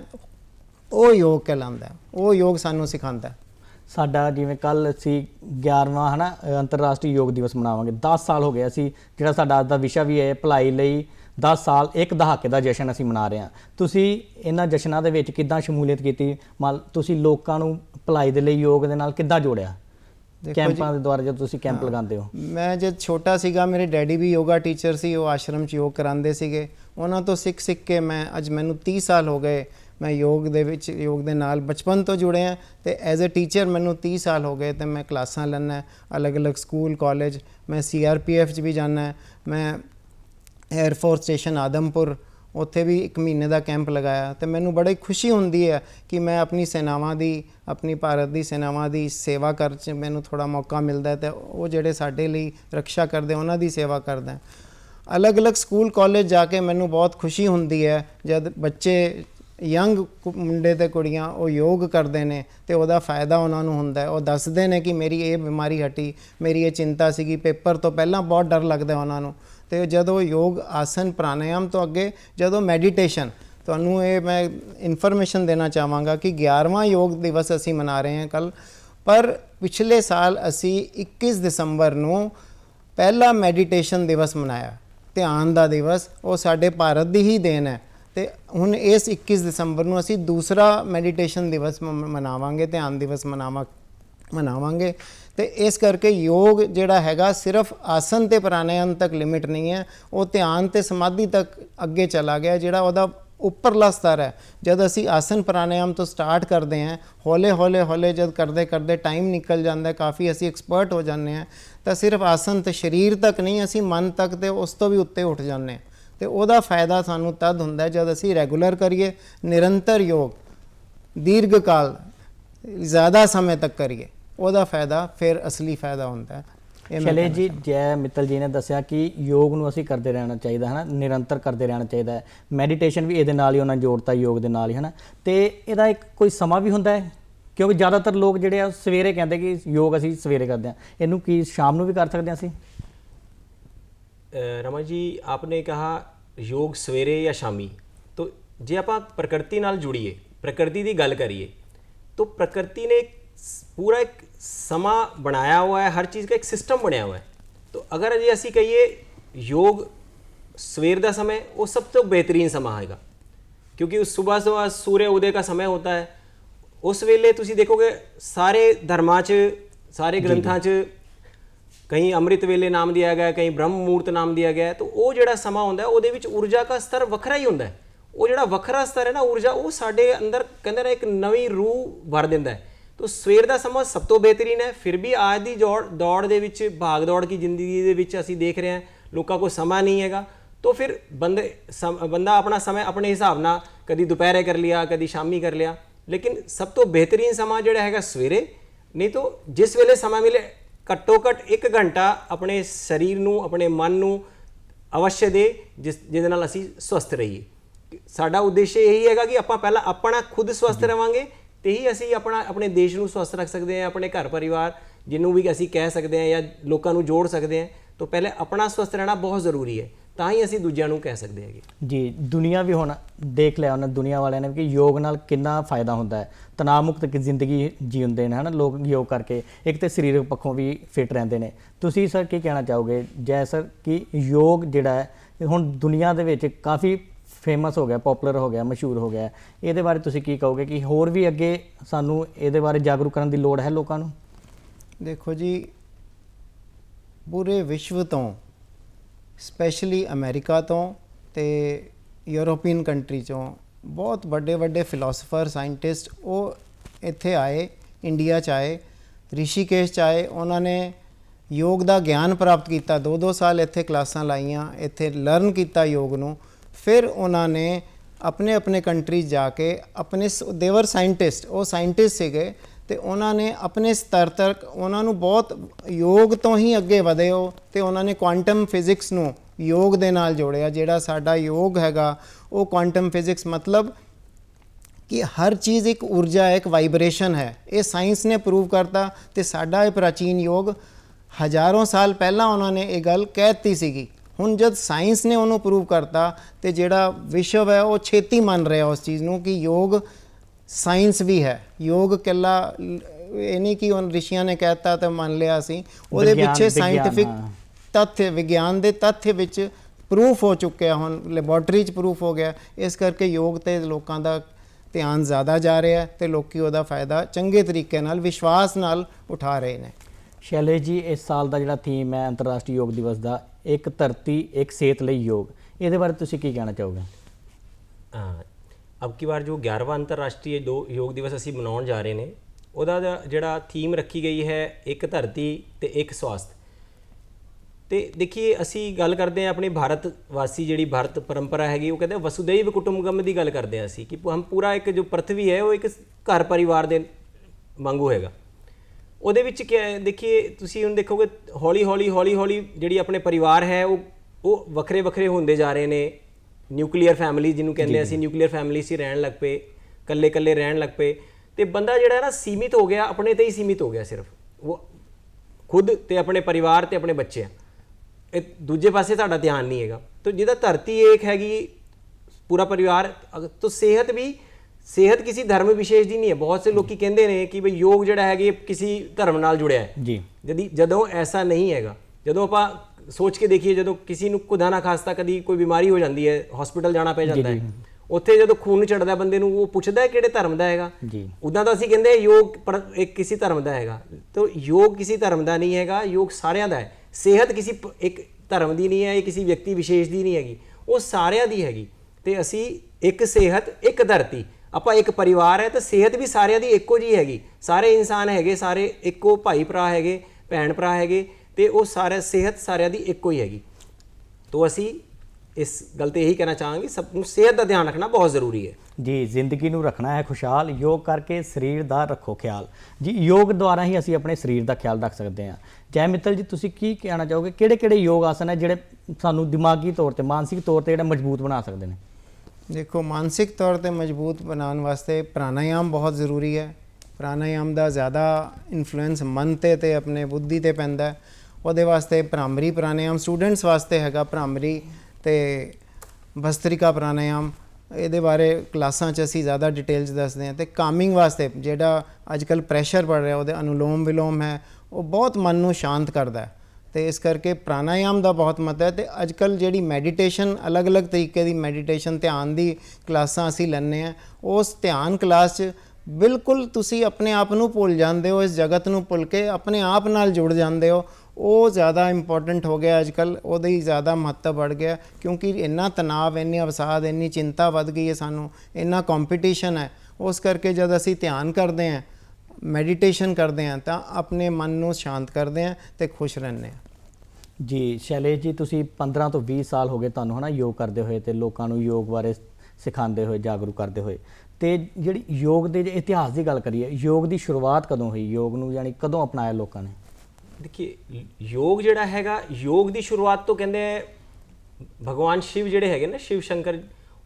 ਉਹ ਯੋਗ ਕਹਿਲਾਉਂਦਾ ਹੈ। ਉਹ ਯੋਗ ਸਾਨੂੰ ਸਿਖਾਉਂਦਾ ਸਾਡਾ ਜਿਵੇਂ ਕੱਲ ਅਸੀਂ 11ਵਾਂ ਹਨਾ ਅੰਤਰਰਾਸ਼ਟਰੀ ਯੋਗ ਦਿਵਸ ਮਨਾਵਾਂਗੇ। 10 ਸਾਲ ਹੋ ਗਏ ਅਸੀਂ ਜਿਹੜਾ ਸਾਡਾ ਅੱਜ ਦਾ ਵਿਸ਼ਾ ਵੀ ਹੈ ਭਲਾਈ ਲਈ 10 ਸਾਲ ਇੱਕ ਦਹਾਕੇ ਦਾ ਜਸ਼ਨ ਅਸੀਂ ਮਨਾ ਰਹੇ ਹਾਂ। ਤੁਸੀਂ ਇਹਨਾਂ ਜਸ਼ਨਾਂ ਦੇ ਵਿੱਚ ਕਿੱਦਾਂ ਸ਼ਮੂਲੀਅਤ ਕੀਤੀ? ਮੰਨ ਤੁਸੀਂ ਲੋਕਾਂ ਨੂੰ ਭਲਾਈ ਦੇ ਲਈ ਯੋਗ ਦੇ ਨਾਲ ਕਿੱਦਾਂ ਜੋੜਿਆ? ਕੈਂਪਾਂ ਦੇ ਦੁਆਰਾ ਜਦੋਂ ਤੁਸੀਂ ਕੈਂਪ ਲਗਾਉਂਦੇ ਹੋ। ਮੈਂ ਜਦ ਛੋਟਾ ਸੀਗਾ ਮੇਰੇ ਡੈਡੀ ਵੀ ਯੋਗਾ ਟੀਚਰ ਸੀ ਉਹ ਆਸ਼ਰਮ 'ਚ ਯੋਗ ਕਰਾਉਂਦੇ ਸੀਗੇ। ਉਹਨਾਂ ਤੋਂ ਸਿੱਖ ਸਿੱਖ ਕੇ ਮੈਂ ਅੱਜ ਮੈਨੂੰ 30 ਸਾਲ ਹੋ ਗਏ ਮੈਂ ਯੋਗ ਦੇ ਵਿੱਚ, ਯੋਗ ਦੇ ਨਾਲ ਬਚਪਨ ਤੋਂ ਜੁੜਿਆ ਤੇ ਐਜ਼ ਅ ਟੀਚਰ ਮੈਨੂੰ 30 ਸਾਲ ਹੋ ਗਏ ਤੇ ਮੈਂ ਕਲਾਸਾਂ ਲੈਣਾ ਅਲੱਗ-ਅਲੱਗ ਸਕੂਲ ਕਾਲਜ ਮੈਂ ਸੀਆਰਪੀਐਫ 'ਚ ਵੀ ਜਾਣਾ ਮੈਂ 에ਅਰ ਫੋਰਸ ਸਟੇਸ਼ਨ ਆਦਮਪੁਰ ਉੱਥੇ ਵੀ ਇੱਕ ਮਹੀਨੇ ਦਾ ਕੈਂਪ ਲਗਾਇਆ ਤੇ ਮੈਨੂੰ ਬੜੀ ਖੁਸ਼ੀ ਹੁੰਦੀ ਹੈ ਕਿ ਮੈਂ ਆਪਣੀ ਸੈਨਾਵਾਂ ਦੀ, ਆਪਣੀ ਭਾਰਤ ਦੀ ਸੈਨਾਵਾਂ ਦੀ ਸੇਵਾ ਕਰਨ ਚ ਮੈਨੂੰ ਥੋੜਾ ਮੌਕਾ ਮਿਲਦਾ ਹੈ ਤੇ ਉਹ ਜਿਹੜੇ ਸਾਡੇ ਲਈ ਰੱਖਿਆ ਕਰਦੇ, ਉਹਨਾਂ ਦੀ ਸੇਵਾ ਕਰਦਾ ਅਲੱਗ-ਅਲੱਗ ਸਕੂਲ ਕਾਲਜ ਜਾ ਕੇ ਮੈਨੂੰ ਬਹੁਤ ਖੁਸ਼ੀ ਹੁੰਦੀ ਹੈ ਜਦ ਬੱਚੇ ਯੰਗ ਮੁੰਡੇ ਤੇ ਕੁੜੀਆਂ ਉਹ ਯੋਗ ਕਰਦੇ ਨੇ ਤੇ ਉਹਦਾ ਫਾਇਦਾ ਉਹਨਾਂ ਨੂੰ ਹੁੰਦਾ ਉਹ ਦੱਸਦੇ ਨੇ ਕਿ ਮੇਰੀ ਇਹ ਬਿਮਾਰੀ ਹਟੀ, ਮੇਰੀ ਇਹ ਚਿੰਤਾ ਸੀਗੀ, ਪੇਪਰ ਤੋਂ ਪਹਿਲਾਂ ਬਹੁਤ ਡਰ ਲੱਗਦਾ ਉਹਨਾਂ ਨੂੰ। ਤੇ ਜਦੋਂ ਯੋਗ ਆਸਨ ਪ੍ਰਾਣਾਯਾਮ ਤੋਂ ਅੱਗੇ, ਜਦੋਂ ਮੈਡੀਟੇਸ਼ਨ, ਤੁਹਾਨੂੰ ਇਹ ਮੈਂ ਇਨਫੋਰਮੇਸ਼ਨ ਦੇਣਾ ਚਾਹਾਂਗਾ ਕਿ 11ਵਾਂ ਯੋਗ ਦਿਵਸ ਅਸੀਂ ਮਨਾ ਰਹੇ ਹਾਂ ਕੱਲ ਪਰ ਪਿਛਲੇ ਸਾਲ ਅਸੀਂ 21 ਦਸੰਬਰ ਨੂੰ ਪਹਿਲਾ ਮੈਡੀਟੇਸ਼ਨ ਦਿਵਸ ਮਨਾਇਆ। ਧਿਆਨ ਦਾ ਦਿਵਸ, ਉਹ ਸਾਡੇ ਭਾਰਤ ਦੀ ਹੀ ਦੇਣ ਹੈ। ਤੇ ਹੁਣ ਇਸ 21 ਦਸੰਬਰ ਨੂੰ ਅਸੀਂ ਦੂਸਰਾ ਮੈਡੀਟੇਸ਼ਨ ਦਿਵਸ ਮ- ਮਨਾਵਾਂਗੇ, ਧਿਆਨ ਦਿਵਸ ਮਨਾਵਾ, ਮਨਾਵਾਂਗੇ। ਤੇ ਇਸ ਕਰਕੇ ਯੋਗ ਜਿਹੜਾ ਹੈਗਾ ਸਿਰਫ ਆਸਨ ਤੇ ਪ੍ਰਾਣਾਯਾਮ ਤੱਕ ਲਿਮਿਟ ਨਹੀਂ ਹੈ। ਉਹ ਧਿਆਨ ਤੇ ਸਮਾਧੀ ਤੱਕ ਅੱਗੇ ਚਲਾ ਗਿਆ, ਜਿਹੜਾ ਉਹਦਾ ਉੱਪਰਲਾ ਸਤਰ ਹੈ। ਜਦ ਅਸੀਂ ਆਸਨ ਪ੍ਰਾਣਾਯਾਮ ਤੋਂ ਸਟਾਰਟ ਕਰਦੇ ਹਾਂ, ਹੌਲੇ ਹੌਲੇ ਹੌਲੇ ਜਦ ਕਰਦੇ ਕਰਦੇ ਟਾਈਮ ਨਿਕਲ ਜਾਂਦਾ ਹੈ, ਕਾਫੀ ਅਸੀਂ ਐਕਸਪਰਟ ਹੋ ਜਾਂਦੇ ਹਾਂ। ਤਾਂ ਸਿਰਫ ਆਸਨ ਤੇ ਸਰੀਰ ਤੱਕ ਨਹੀਂ, ਅਸੀਂ ਮਨ ਤੱਕ ਤੇ ਉਸ ਤੋਂ ਵੀ ਉੱਤੇ ਉੱਠ ਜਾਂਦੇ ਹਾਂ। ਤੇ ਉਹਦਾ ਫਾਇਦਾ ਸਾਨੂੰ ਤਦ ਹੁੰਦਾ ਜਦ ਅਸੀਂ ਰੈਗੂਲਰ ਕਰੀਏ ਨਿਰੰਤਰ ਯੋਗ ਦੀਰਘ ਕਾਲ ਜ਼ਿਆਦਾ ਸਮੇਂ ਤੱਕ ਕਰੀਏ ਉਹਦਾ ਫਾਇਦਾ ਫਿਰ ਅਸਲੀ ਫਾਇਦਾ ਹੁੰਦਾ ਹੈ। ਸ਼ੈਲੇਸ਼ ਜੀ ਜੈ ਮਿੱਤਲ ਜੀ ਨੇ ਦੱਸਿਆ ਕਿ ਯੋਗ ਨੂੰ ਅਸੀਂ ਕਰਦੇ ਰਹਿਣਾ ਚਾਹੀਦਾ ਹੈ ਨਾ ਨਿਰੰਤਰ ਕਰਦੇ ਰਹਿਣਾ ਚਾਹੀਦਾ ਹੈ। ਮੈਡੀਟੇਸ਼ਨ ਵੀ ਇਹਦੇ ਨਾਲ ਹੀ ਉਹਨਾਂ ਜੋੜਤਾ ਯੋਗ ਦੇ ਨਾਲ ਹੀ ਹੈ ਨਾ ਤੇ ਇਹਦਾ ਇੱਕ ਕੋਈ ਸਮਾਂ ਵੀ ਹੁੰਦਾ ਹੈ? ਕਿਉਂਕਿ ਜ਼ਿਆਦਾਤਰ ਲੋਕ ਜਿਹੜੇ ਆ ਸਵੇਰੇ ਕਹਿੰਦੇ ਕਿ ਯੋਗ ਅਸੀਂ ਸਵੇਰੇ ਕਰਦੇ ਹਾਂ। ਇਹਨੂੰ ਕੀ ਸ਼ਾਮ ਨੂੰ ਵੀ ਕਰ ਸਕਦੇ ਹਾਂ ਅਸੀਂ? ਰਮਾ ਜੀ ਆਪਨੇ ਕਹਾ ਯੋਗ ਸਵੇਰੇ ਜਾਂ ਸ਼ਾਮੀ ਤੋ ਜੇ ਆਪਾਂ ਪ੍ਰਕਿਰਤੀ ਨਾਲ ਜੁੜੀਏ ਪ੍ਰਕਿਰਤੀ ਦੀ ਗੱਲ ਕਰੀਏ तो प्रकृति ने एक स- पूरा एक ਸਮਾਂ ਬਣਾਇਆ हुआ है हर चीज़ का एक सिस्टम ਬਣਿਆ हुआ है तो अगर ਜੇ ਅਸੀਂ ਕਹੀਏ ਯੋਗ ਸਵੇਰ ਦਾ ਸਮੇਂ ਉਹ ਸਭ ਤੋਂ ਬਿਹਤਰੀਨ ਸਮਾਂ ਹੈਗਾ ਕਿਉਂਕਿ ਉਸ ਸਵੇਰ ਤੋਂ ਸੂਰਜ ਉਦੈ ਦਾ ਸਮੇਂ ਹੁੰਦਾ ਹੈ ਉਸ ਵੇਲੇ ਤੁਸੀਂ ਦੇਖੋਗੇ ਸਾਰੇ ਧਰਮਾਂ 'ਚ ਸਾਰੇ ਗ੍ਰੰਥਾਂ 'ਚ ਕहीं ਅੰਮ੍ਰਿਤ ਵੇਲੇ ਨਾਮ ਦਿਆ ਗਿਆ ਕहीं ਬ੍ਰਹਮ ਮੂਰਤ ਨਾਮ ਦਿਆ ਗਿਆ, ਤਾਂ ਉਹ ਜਿਹੜਾ ਸਮਾਂ ਹੁੰਦਾ, ਉਹਦੇ ਵਿੱਚ ਊਰਜਾ ਦਾ ਸਤਰ ਵੱਖਰਾ ਹੀ ਹੁੰਦਾ ਉਹ ਜਿਹੜਾ ਵੱਖਰਾ ਸਤਰ ਹੈ ਨਾ, ਊਰਜਾ, ਉਹ ਸਾਡੇ ਅੰਦਰ ਕਹਿੰਦੇ ਨੇ ਇੱਕ ਨਵੀਂ ਰੂਹ ਭਰ ਦਿੰਦਾ ਹੈ। ਤਾਂ ਸਵੇਰ ਦਾ ਸਮਾਂ ਸਭ ਤੋਂ ਬਿਹਤਰੀਨ ਹੈ, ਫਿਰ ਵੀ ਅੱਜ ਦੀ ਦੌੜ ਦੌੜ ਦੇ ਵਿੱਚ, ਭਾਗ ਦੌੜ ਕੀ ਜ਼ਿੰਦਗੀ ਦੇ ਵਿੱਚ ਅਸੀਂ ਦੇਖ ਰਹੇ ਹਾਂ, ਲੋਕਾਂ ਕੋਲ ਸਮਾਂ ਨਹੀਂ ਹੈਗਾ। ਤਾਂ ਫਿਰ ਬੰਦੇ, ਸਮ- ਬੰਦਾ ਆਪਣਾ ਸਮਾਂ ਆਪਣੇ ਹਿਸਾਬ ਨਾਲ ਕਦੀ ਦੁਪਹਿਰੇ ਕਰ ਲਿਆ, ਕਦੀ ਸ਼ਾਮੀ ਕਰ ਲਿਆ। ਲੇਕਿਨ ਸਭ ਤੋਂ ਬਿਹਤਰੀਨ ਸਮਾਂ ਜਿਹੜਾ ਹੈਗਾ ਸਵੇਰੇ, ਨਹੀਂ ਤਾਂ ਜਿਸ ਵੇਲੇ ਸਮਾਂ ਮਿਲੇ ਘੱਟੋ ਘੱਟ 1 ਘੰਟਾ ਆਪਣੇ ਸਰੀਰ ਨੂੰ ਆਪਣੇ ਮਨ ਨੂੰ ਅਵශ්‍ය ਦੇ ਜਿਸ ਜਿਹਦੇ ਨਾਲ ਅਸੀਂ ਸਵਸਥ ਰਹੀਏ। ਸਾਡਾ ਉਦੇਸ਼ ਇਹੀ ਹੈਗਾ ਕਿ ਆਪਾਂ ਪਹਿਲਾਂ ਆਪਣਾ ਖੁਦ ਸਵਸਥ ਰਵਾਂਗੇ ਤੇ ਹੀ ਅਸੀਂ ਆਪਣਾ ਆਪਣੇ ਦੇਸ਼ ਨੂੰ ਸਵਸਥ ਰੱਖ ਸਕਦੇ ਹਾਂ ਆਪਣੇ ਘਰ ਪਰਿਵਾਰ ਜਿਹਨੂੰ ਵੀ ਅਸੀਂ ਕਹਿ ਸਕਦੇ ਹਾਂ ਜਾਂ ਲੋਕਾਂ ਨੂੰ ਜੋੜ ਸਕਦੇ ਹਾਂ। ਤਾਂ ਪਹਿਲੇ ਆਪਣਾ ਸਵਸਥ ਰਹਿਣਾ ਬਹੁਤ ਜ਼ਰੂਰੀ ਹੈ ਤਾਂ ਹੀ ਅਸੀਂ ਦੂਜਿਆਂ ਨੂੰ ਕਹਿ ਸਕਦੇ ਹੈਗੇ। ਜੀ ਦੁਨੀਆ ਵੀ ਹੁਣ ਦੇਖ ਲਿਆ ਉਹਨਾਂ ਦੁਨੀਆ ਵਾਲਿਆਂ ਨੇ ਕਿ ਯੋਗ ਨਾਲ ਕਿੰਨਾ ਫਾਇਦਾ ਹੁੰਦਾ ਹੈ। ਤਣਾਅ ਮੁਕਤ ਕਿ ਜ਼ਿੰਦਗੀ ਜੀਉਂਦੇ ਨੇ ਹਨਾ ਲੋਕ ਯੋਗ ਕਰਕੇ ਇੱਕ ਤੇ ਸਰੀਰਕ ਪੱਖੋਂ ਵੀ ਫਿਟ ਰਹਿੰਦੇ ਨੇ। ਤੁਸੀਂ ਸਰ ਕੀ ਕਹਿਣਾ ਚਾਹੋਗੇ? ਜੈ ਸਰ ਕਿ ਯੋਗ ਜਿਹੜਾ ਹੈ ਹੁਣ ਦੁਨੀਆ ਦੇ ਵਿੱਚ ਕਾਫੀ ਫੇਮਸ ਹੋ ਗਿਆ ਪਪੂਲਰ ਹੋ ਗਿਆ ਮਸ਼ਹੂਰ ਹੋ ਗਿਆ। ਇਹਦੇ ਬਾਰੇ ਤੁਸੀਂ ਕੀ ਕਹੋਗੇ ਕਿ ਹੋਰ ਵੀ ਅੱਗੇ ਸਾਨੂੰ ਇਹਦੇ ਬਾਰੇ ਜਾਗਰੂਕ ਕਰਨ ਦੀ ਲੋੜ ਹੈ ਲੋਕਾਂ ਨੂੰ? ਦੇਖੋ ਜੀ ਪੂਰੇ ਵਿਸ਼ਵ ਤੋਂ ਸਪੈਸ਼ਲੀ ਅਮਰੀਕਾ ਤੋਂ ਤੇ ਯੂਰੋਪੀਅਨ ਕੰਟਰੀ ਚੋਂ ਬਹੁਤ ਵੱਡੇ ਵੱਡੇ ਫਿਲਾਸਫਰ ਸਾਇੰਟਿਸਟ ਉਹ ਇੱਥੇ ਆਏ ਇੰਡੀਆ ਚ ਆਏ, ਰਿਸ਼ੀਕੇਸ਼ ਚ ਆਏ, ਉਹਨਾਂ ਨੇ ਯੋਗ ਦਾ ਗਿਆਨ ਪ੍ਰਾਪਤ ਕੀਤਾ ਦੋ ਦੋ ਸਾਲ ਇੱਥੇ ਕਲਾਸਾਂ ਲਾਈਆਂ, ਇੱਥੇ ਲਰਨ ਕੀਤਾ ਯੋਗ ਨੂੰ, ਫਿਰ ਉਹਨਾਂ ਨੇ ਆਪਣੇ ਆਪਣੇ ਕੰਟਰੀ ਜਾ ਕੇ ਆਪਣੇ ਦੇਵਰ ਸਾਇੰਟਿਸਟ ਉਹ ਸਾਇੰਟਿਸਟ ਸੀਗੇ ਤੇ ਉਹਨਾਂ ਨੇ ਆਪਣੇ ਸਤਰ ਤੱਕ ਉਹਨਾਂ ਨੂੰ ਬਹੁਤ ਯੋਗ ਤੋਂ ਹੀ ਅੱਗੇ ਵਧੇ ਹੋ ਤੇ ਉਹਨਾਂ ਨੇ ਕੁਆਂਟਮ ਫਿਜ਼ਿਕਸ ਨੂੰ ਯੋਗ ਦੇ ਨਾਲ ਜੋੜਿਆ, ਜਿਹੜਾ ਸਾਡਾ ਯੋਗ ਹੈਗਾ, ਉਹ ਕੁਆਂਟਮ ਫਿਜ਼ਿਕਸ ਮਤਲਬ ਕਿ ਹਰ ਚੀਜ਼ ਇੱਕ ਊਰਜਾ ਹੈ ਇੱਕ ਵਾਈਬ੍ਰੇਸ਼ਨ ਹੈ। ਇਹ ਸਾਇੰਸ ਨੇ ਪ੍ਰੂਵ ਕਰਤਾ ਤੇ ਸਾਡਾ ਇਹ ਪ੍ਰਾਚੀਨ ਯੋਗ ਹਜ਼ਾਰਾਂ ਸਾਲ ਪਹਿਲਾਂ ਉਹਨਾਂ ਨੇ ਇਹ ਗੱਲ ਕਹਿਤੀ ਸੀਗੀ। ਹੁਣ ਜਦ ਸਾਇੰਸ ਨੇ ਉਹਨੂੰ ਪ੍ਰੂਵ ਕਰਤਾ ਤੇ ਜਿਹੜਾ ਵਿਸ਼ਵ ਹੈ ਉਹ ਛੇਤੀ ਮੰਨ ਰਿਹਾ ਉਸ ਚੀਜ਼ ਨੂੰ ਕਿ ਯੋਗ ਸਾਇੰਸ ਵੀ ਹੈ। ਯੋਗ ਕੱਲਾ ਇਹ ਨਹੀਂ ਕਿ ਉਹ ਰਿਸ਼ੀਆਂ ਨੇ ਕਹਿਤਾ ਤਾਂ ਮੰਨ ਲਿਆ ਸੀ। ਉਹਦੇ ਪਿੱਛੇ ਸਾਇੰਟਿਫਿਕ। ਤੱਥ ਵਿਗਿਆਨ ਦੇ ਤੱਥ ਵਿੱਚ ਪ੍ਰੂਫ ਹੋ ਚੁੱਕਿਆ ਹੁਣ ਲੈਬੋਰਟਰੀ 'ਚ ਪ੍ਰੂਫ ਹੋ ਗਿਆ। ਇਸ ਕਰਕੇ ਯੋਗ ਤੇ ਲੋਕਾਂ ਦਾ ਧਿਆਨ ਜ਼ਿਆਦਾ ਜਾ ਰਿਹਾ ਹੈ ਤੇ ਲੋਕੀ ਉਹਦਾ ਫਾਇਦਾ ਚੰਗੇ ਤਰੀਕੇ ਨਾਲ ਵਿਸ਼ਵਾਸ ਨਾਲ ਉਠਾ ਰਹੇ ਨੇ। ਸ਼ੈਲੇ ਜੀ ਇਸ ਸਾਲ ਦਾ ਜਿਹੜਾ ਥੀਮ ਹੈ ਅੰਤਰਰਾਸ਼ਟਰੀ ਯੋਗ ਦਿਵਸ ਦਾ ਇੱਕ ਧਰਤੀ ਇੱਕ ਸਿਹਤ ਲਈ ਯੋਗ। ਇਹਦੇ ਬਾਰੇ ਤੁਸੀਂ ਕੀ ਕਹਿਣਾ ਚਾਹੋਗੇ? ਹਾਂ ਅਬ ਕੀ ਵਾਰ ਜੋ 11ਵਾਂ ਅੰਤਰਰਾਸ਼ਟਰੀ ਦੋ ਯੋਗ ਦਿਵਸ ਅਸੀਂ ਮਨਾਉਣ ਜਾ ਰਹੇ ਨੇ ਉਹਦਾ ਜਿਹੜਾ ਥੀਮ ਰੱਖੀ ਗਈ ਹੈ ਇੱਕ ਧਰਤੀ ਤੇ ਇੱਕ ਸਵਾਸਥ ਤੇ ਦੇਖੀਏ ਅਸੀਂ ਗੱਲ ਕਰਦੇ ਹਾਂ ਆਪਣੇ ਭਾਰਤ ਵਾਸੀ ਜਿਹੜੀ ਭਾਰਤ ਪਰੰਪਰਾ ਹੈਗੀ ਉਹ ਕਹਿੰਦੇ ਵਸੁਦੇਵ ਕੁਟੁੰਬਕਮ ਦੀ ਗੱਲ ਕਰਦੇ ਹਾਂ ਅਸੀਂ ਕਿ ਹਮ ਪੂਰਾ ਇੱਕ ਜੋ ਪ੍ਰਥਵੀ ਹੈ ਉਹ ਇੱਕ ਘਰ ਪਰਿਵਾਰ ਦੇ ਵਾਂਗੂ ਹੈਗਾ ਉਹਦੇ ਵਿੱਚ ਕੀ ਹੈ ਦੇਖੀਏ ਤੁਸੀਂ ਹੁਣ ਦੇਖੋਗੇ ਹੌਲੀ ਹੌਲੀ ਹੌਲੀ ਹੌਲੀ ਜਿਹੜੀ ਆਪਣੇ ਪਰਿਵਾਰ ਹੈ ਉਹ ਉਹ ਵੱਖਰੇ ਵੱਖਰੇ ਹੁੰਦੇ ਜਾ ਰਹੇ ਨੇ ਨਿਊਕਲੀਅਰ ਫੈਮਿਲੀ ਜਿਹਨੂੰ ਕਹਿੰਦੇ ਅਸੀਂ ਨਿਊਕਲੀਅਰ ਫੈਮਿਲੀ ਹੀ ਰਹਿਣ ਲੱਗ ਪਏ ਕੱਲੇ ਕੱਲੇ ਰਹਿਣ ਲੱਗ ਪਏ। ਤੇ ਬੰਦਾ ਜਿਹੜਾ ਹੈ ਨਾ ਸੀਮਿਤ ਹੋ ਗਿਆ ਆਪਣੇ ਤੇ ਹੀ ਸੀਮਿਤ ਹੋ ਗਿਆ ਸਿਰਫ। ਉਹ ਖੁਦ ਤੇ ਆਪਣੇ ਪਰਿਵਾਰ ਤੇ ਆਪਣੇ ਬੱਚੇ ਇਹ ਦੂਜੇ ਪਾਸੇ ਤੁਹਾਡਾ ਧਿਆਨ ਨਹੀਂ ਹੈਗਾ। ਤਾਂ ਜਿਹਦਾ ਧਰਤੀ ਏਕ ਹੈਗੀ ਪੂਰਾ ਪਰਿਵਾਰ ਤਾਂ ਸਿਹਤ ਵੀ ਸਿਹਤ ਕਿਸੇ ਧਰਮ ਵਿਸ਼ੇਸ਼ ਦੀ ਨਹੀਂ ਹੈ। ਬਹੁਤ ਸੇ ਲੋਕੀ ਕਹਿੰਦੇ ਨੇ ਕਿ ਬਈ ਯੋਗ ਜਿਹੜਾ ਹੈਗੇ ਕਿਸੇ ਧਰਮ ਨਾਲ ਜੁੜਿਆ ਹੈ। ਜੀ। ਜਦੀ ਜਦੋਂ ਐਸਾ ਨਹੀਂ ਹੈਗਾ ਜਦੋਂ ਆਪਾਂ ਸੋਚ ਕੇ ਦੇਖੀਏ ਜਦੋਂ ਕਿਸੇ ਨੂੰ ਖੁਦਾ ਨਾ ਖਾਸਤਾ ਕਦੀ ਕੋਈ ਬਿਮਾਰੀ ਹੋ ਜਾਂਦੀ ਹੈ ਹਸਪੀਟਲ ਜਾਣਾ ਪੈ ਜਾਂਦਾ ਹੈ। ਉੱਥੇ ਜਦੋਂ ਖੂਨ ਚੜਦਾ ਬੰਦੇ ਨੂੰ ਉਹ ਪੁੱਛਦਾ ਹੈ ਕਿਹੜੇ ਧਰਮ ਦਾ ਹੈਗਾ। ਜੀ। ਉਦਾਂ ਤਾਂ ਅਸੀਂ ਕਹਿੰਦੇ ਯੋਗ ਪਰ ਇੱਕ ਕਿਸੇ ਧਰਮ ਦਾ ਹੈਗਾ। ਤਾਂ ਯੋਗ ਕਿਸੇ ਧਰਮ ਦਾ ਨਹੀਂ ਹੈਗਾ ਯੋਗ ਸਾਰਿਆਂ ਦਾ ਹੈ। ਸਿਹਤ ਕਿਸੇ ਇੱਕ ਧਰਮ ਦੀ ਨਹੀਂ ਹੈ ਇਹ ਕਿਸੇ ਵਿਅਕਤੀ ਵਿਸ਼ੇਸ਼ ਦੀ ਨਹੀਂ ਹੈਗੀ। ਉਹ ਸਾਰਿਆਂ ਦੀ ਹੈਗੀ। ਤੇ ਅਸੀਂ ਇੱਕ ਸਿਹਤ ਇੱਕ ਧਰਤੀ। ਆਪਾਂ ਇੱਕ ਪਰਿਵਾਰ ਹੈ ਤਾਂ ਸਿਹਤ ਵੀ ਸਾਰਿਆਂ ਦੀ ਇੱਕੋ ਜੀ ਹੈਗੀ। ਸਾਰੇ ਇਨਸਾਨ ਹੈਗੇ ਸਾਰੇ ਇੱਕੋ ਭਾਈ ਭਰਾ ਹੈਗੇ ਭੈਣ ਭਰਾ ਹੈਗੇ। ਤੇ ਉਹ ਸਾਰੇ ਸਿਹਤ ਸਾਰਿਆਂ ਦੀ ਇੱਕੋ ਹੀ ਹੈਗੀ। ਤੋਂ ਅਸੀਂ ਇਸ ਗੱਲ ਤੇ ਇਹੀ ਕਹਿਣਾ ਚਾਹਾਂਗੇ ਸਭ ਨੂੰ ਸਿਹਤ ਦਾ ਧਿਆਨ ਰੱਖਣਾ ਬਹੁਤ ਜ਼ਰੂਰੀ ਹੈ। ਜੀ ਜ਼ਿੰਦਗੀ ਨੂੰ ਰੱਖਣਾ ਹੈ ਖੁਸ਼ਹਾਲ ਯੋਗ ਕਰਕੇ ਸਰੀਰ ਦਾ ਰੱਖੋ ਖਿਆਲ। ਜੀ ਯੋਗ ਦੁਆਰਾ ਹੀ ਅਸੀਂ ਆਪਣੇ ਸਰੀਰ ਦਾ ਖਿਆਲ ਰੱਖ ਸਕਦੇ ਹਾਂ। ਜੈ ਮਿੱਤਲ ਜੀ ਤੁਸੀਂ ਕੀ ਕਹਿਣਾ ਚਾਹੋਗੇ? ਕਿਹੜੇ ਕਿਹੜੇ ਯੋਗ ਆਸਨ ਹੈ ਜਿਹੜੇ ਸਾਨੂੰ ਦਿਮਾਗੀ ਤੌਰ ਤੇ ਮਾਨਸਿਕ ਤੌਰ ਤੇ ਜਿਹੜਾ ਮਜ਼ਬੂਤ ਬਣਾ ਸਕਦੇ ਨੇ? ਦੇਖੋ ਮਾਨਸਿਕ ਤੌਰ ਤੇ ਮਜ਼ਬੂਤ ਬਣਾਉਣ ਵਾਸਤੇ ਪ੍ਰਾਣਾਯਾਮ ਬਹੁਤ ਜ਼ਰੂਰੀ ਹੈ। ਪ੍ਰਾਣਾਯਾਮ ਦਾ ਜ਼ਿਆਦਾ ਇਨਫਲੂਐਂਸ ਮਨ ਤੇ ਤੇ ਆਪਣੇ ਬੁੱਧੀ ਤੇ ਪੈਂਦਾ ਹੈ। ਉਹਦੇ ਵਾਸਤੇ ਪ੍ਰਾਇਮਰੀ ਪ੍ਰਾਣਾਯਾਮ ਸਟੂਡੈਂਟਸ ਵਾਸਤੇ ਹੈਗਾ ਭ੍ਰਾਮਰੀ ਤੇ ਭਸਤਰਿਕਾ ਪ੍ਰਾਣਾਯਾਮ। ਇਹਦੇ ਬਾਰੇ ਕਲਾਸਾਂ 'ਚ ਅਸੀਂ ਜ਼ਿਆਦਾ ਡਿਟੇਲ 'ਚ ਦੱਸਦੇ ਹਾਂ ਤੇ ਕਾਮਿੰਗ ਵਾਸਤੇ ਜਿਹੜਾ ਅੱਜਕੱਲ ਪ੍ਰੈਸ਼ਰ ਪੜ ਰਿਹਾ, ਉਹਦੇ ਅਨੁਲੋਮ ਵਿਲੋਮ ਹੈ, ਉਹ ਬਹੁਤ ਮਨ ਨੂੰ ਸ਼ਾਂਤ ਕਰਦਾ ਹੈ। ਤੇ ਇਸ ਕਰਕੇ ਪ੍ਰਾਣਾਯਾਮ ਦਾ ਬਹੁਤ ਮਹੱਤਵ ਹੈ ਤੇ ਅੱਜਕੱਲ ਜਿਹੜੀ ਮੈਡੀਟੇਸ਼ਨ ਅਲੱਗ-ਅਲੱਗ ਤਰੀਕੇ ਦੀ ਮੈਡੀਟੇਸ਼ਨ ਧਿਆਨ ਦੀ ਕਲਾਸਾਂ ਅਸੀਂ ਲੈਂਦੇ ਆ ਉਸ ਧਿਆਨ ਕਲਾਸ 'ਚ ਬਿਲਕੁਲ ਤੁਸੀਂ ਆਪਣੇ ਆਪ ਨੂੰ ਭੁੱਲ ਜਾਂਦੇ ਹੋ, ਇਸ ਜਗਤ ਨੂੰ ਭੁੱਲ ਕੇ ਆਪਣੇ ਆਪ ਨਾਲ ਜੁੜ ਜਾਂਦੇ ਹੋ ਉਹ ਜ਼ਿਆਦਾ ਇੰਪੋਰਟੈਂਟ ਹੋ ਗਿਆ ਅੱਜਕੱਲ ਉਹਦਾ ਹੀ ਜ਼ਿਆਦਾ ਮਹੱਤਵ ਵੱਧ ਗਿਆ, ਕਿਉਂਕਿ ਇੰਨਾ ਤਣਾਅ, ਇੰਨੀ ਅਵਸਾਦ, ਇੰਨੀ ਚਿੰਤਾ ਵੱਧ ਗਈ ਹੈ ਸਾਨੂੰ, ਇੰਨਾ ਕੰਪੀਟੀਸ਼ਨ ਹੈ, ਉਸ ਕਰਕੇ ਜਦ ਅਸੀਂ ਧਿਆਨ ਕਰਦੇ ਹਾਂ ਮੈਡੀਟੇਸ਼ਨ ਕਰਦੇ ਹਾਂ, ਤਾਂ ਆਪਣੇ ਮਨ ਨੂੰ ਸ਼ਾਂਤ ਕਰਦੇ ਹਾਂ ਤੇ ਖੁਸ਼ ਰਹਿੰਦੇ ਹਾਂ। ਜੀ, ਸ਼ੈਲੇਸ਼ ਜੀ, ਤੁਸੀਂ 15 ਤੋਂ 20 ਸਾਲ ਹੋ ਗਏ ਤੁਹਾਨੂੰ ਹਨਾ ਯੋਗ ਕਰਦੇ ਹੋਏ ਤੇ ਲੋਕਾਂ ਨੂੰ ਯੋਗ ਬਾਰੇ ਸਿਖਾਉਂਦੇ ਹੋਏ, ਜਾਗਰੂਕ ਕਰਦੇ ਹੋਏ। ਤੇ ਜਿਹੜੀ ਯੋਗ ਦੇ ਜੇ ਇਤਿਹਾਸ ਦੀ ਗੱਲ ਕਰੀਏ, ਯੋਗ ਦੀ ਸ਼ੁਰੂਆਤ ਕਦੋਂ ਹੋਈ? ਯੋਗ ਨੂੰ ਯਾਨੀ ਕਦੋਂ ਅਪਣਾਇਆ ਲੋਕਾਂ ਨੇ? ਦੇਖਿਏ ਯੋਗ ਜਿਹੜਾ ਹੈਗਾ ਯੋਗ ਦੀ ਸ਼ੁਰੂਆਤ ਤੋਂ ਕਹਿੰਦੇ ਭਗਵਾਨ ਸ਼ਿਵ ਜਿਹੜੇ ਹੈਗੇ ਨਾ ਸ਼ਿਵ ਸ਼ੰਕਰ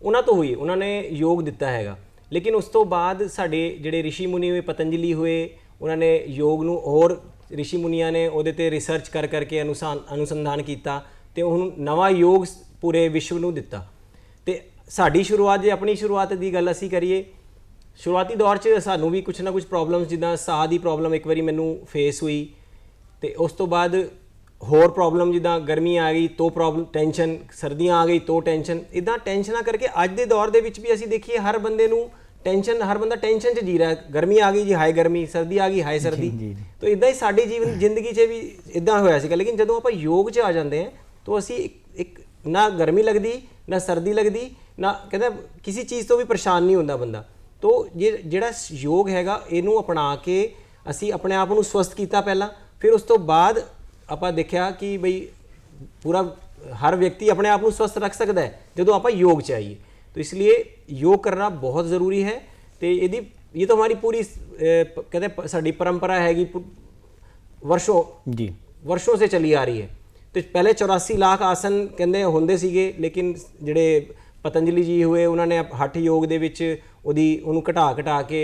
ਉਹਨਾਂ ਤੋਂ ਹੋਈ ਉਹਨਾਂ ਨੇ ਯੋਗ ਦਿੱਤਾ ਹੈਗਾ ਲੇਕਿਨ ਉਸ ਤੋਂ ਬਾਅਦ ਸਾਡੇ ਜਿਹੜੇ ઋષਿ ਮੁਨੀ ਹੋਏ ਪਤੰਜਲੀ ਹੋਏ ਉਹਨਾਂ ਨੇ ਯੋਗ ਨੂੰ ਹੋਰ ઋષਿ ਮੁਨੀਆਂ ਨੇ ਉਹਦੇ ਤੇ ਰਿਸਰਚ ਕਰ ਕਰਕੇ ਅਨੁਸਾਨ ਅਨੁਸੰਧਾਨ ਕੀਤਾ ਤੇ ਉਹਨੂੰ ਨਵਾਂ ਯੋਗ ਸ- ਪੂਰੇ ਵਿਸ਼ਵ ਨੂੰ ਦਿੱਤਾ ਤੇ ਸਾਡੀ ਸ਼ੁਰੂਆਤ ਜੇ ਆਪਣੀ ਸ਼ੁਰੂਆਤ ਦੀ ਗੱਲ ਅਸੀਂ ਕਰੀਏ ਸ਼ੁਰੂਆਤੀ ਦੌਰ 'ਚ ਸਾਨੂੰ ਵੀ ਕੁਝ ਨਾ ਕੁਝ ਪ੍ਰੋਬਲਮਸ ਜਿੱਦਾਂ ਸਾਹ ਦੀ ਪ੍ਰੋਬਲਮ ਇੱਕ ਵਾਰੀ ਮੈਨੂੰ ਫੇਸ ਹੋਈ ਤੇ ਉਸ ਤੋਂ ਬਾਅਦ ਹੋਰ ਪ੍ਰੋਬਲਮ ਜਿੱਦਾਂ ਗਰਮੀ ਆ ਗਈ ਤੋ ਪ੍ਰੋਬਲਮ ਟੈਨਸ਼ਨ ਸਰਦੀਆਂ ਆ ਗਈ ਤੋ ਟੈਨਸ਼ਨ ਇਦਾਂ ਟੈਨਸ਼ਨਾਂ ਕਰਕੇ ਅੱਜ ਦੇ ਦੌਰ ਦੇ ਵਿੱਚ ਵੀ ਅਸੀਂ ਦੇਖੀਏ ਹਰ ਬੰਦੇ ਨੂੰ ਟੈਨਸ਼ਨ ਹਰ ਬੰਦਾ ਟੈਨਸ਼ਨ 'ਚ ਜੀ ਰਿਹਾ ਹੈ। ਗਰਮੀ ਆ ਗਈ ਜੀ ਹਾਈ ਗਰਮੀ ਸਰਦੀ ਆ ਗਈ ਹਾਈ ਸਰਦੀ। ਤੋ ਇਦਾਂ ਹੀ ਸਾਡੀ ਜੀਵਨ ਜ਼ਿੰਦਗੀ 'ਚ ਵੀ ਇਦਾਂ ਹੋਇਆ ਸੀਗਾ ਲੇਕਿਨ ਜਦੋਂ ਆਪਾਂ ਯੋਗ 'ਚ ਆ ਜਾਂਦੇ ਹਾਂ ਤਾਂ ਅਸੀਂ ਇੱਕ- ਇੱਕ ਨਾ ਗਰਮੀ ਲੱਗਦੀ ਨਾ ਸਰਦੀ ਲੱਗਦੀ ਨਾ ਕਹਿੰਦਾ ਕਿਸੇ ਚੀਜ਼ ਤੋਂ ਵੀ ਪਰੇਸ਼ਾਨ ਨਹੀਂ ਹੁੰਦਾ ਬੰਦਾ ਤੋ ਜਿਹੜਾ ਯੋਗ ਹੈਗਾ ਇਹਨੂੰ ਅਪਣਾ ਕੇ ਅਸੀਂ ਆਪਣੇ ਆਪ ਨੂੰ ਸਵਸਥ ਕੀਤਾ ਪਹਿਲਾਂ ਫਿਰ ਉਸ ਤੋਂ ਬਾਅਦ ਆਪਾਂ ਦੇਖਿਆ ਕਿ ਬਈ ਪੂਰਾ ਹਰ ਵਿਅਕਤੀ ਆਪਣੇ ਆਪ ਨੂੰ ਸਵਸਥ ਰੱਖ ਸਕਦਾ ਹੈ ਜਦੋਂ ਆਪਾਂ ਯੋਗ ਚ ਆਈਏ तो इसलिए योग करना बहुत ज़रूरी है तो यदि ਇਹ ਤਾਂ ਹਮਾਰੀ ਪੂਰੀ ਅਹ, ਪ- ਕਹਿੰਦੇ ਪ- ਸਾਡੀ ਪਰੰਪਰਾ ਹੈਗੀ ਪੁ- ਵਰਸ਼ੋਂ ਜੀ ਵਰਸ਼ੋਂ ਸੇ ਚਲੀ ਆ ਰਹੀ ਹੈ ਤੇ ਪਹਿਲੇ 84 ਲੱਖ ਆਸਨ ਕਹਿੰਦੇ ਹੁੰਦੇ ਸੀਗੇ ਲੇਕਿਨ ਜਿਹੜੇ ਪਤੰਜਲੀ ਜੀ ਹੋਏ ਉਹਨਾਂ ਨੇ ਹੱਠ ਯੋਗ ਦੇ ਵਿੱਚ ਉਹਦੀ ਉਹਨੂੰ ਘਟਾ ਘਟਾ ਕੇ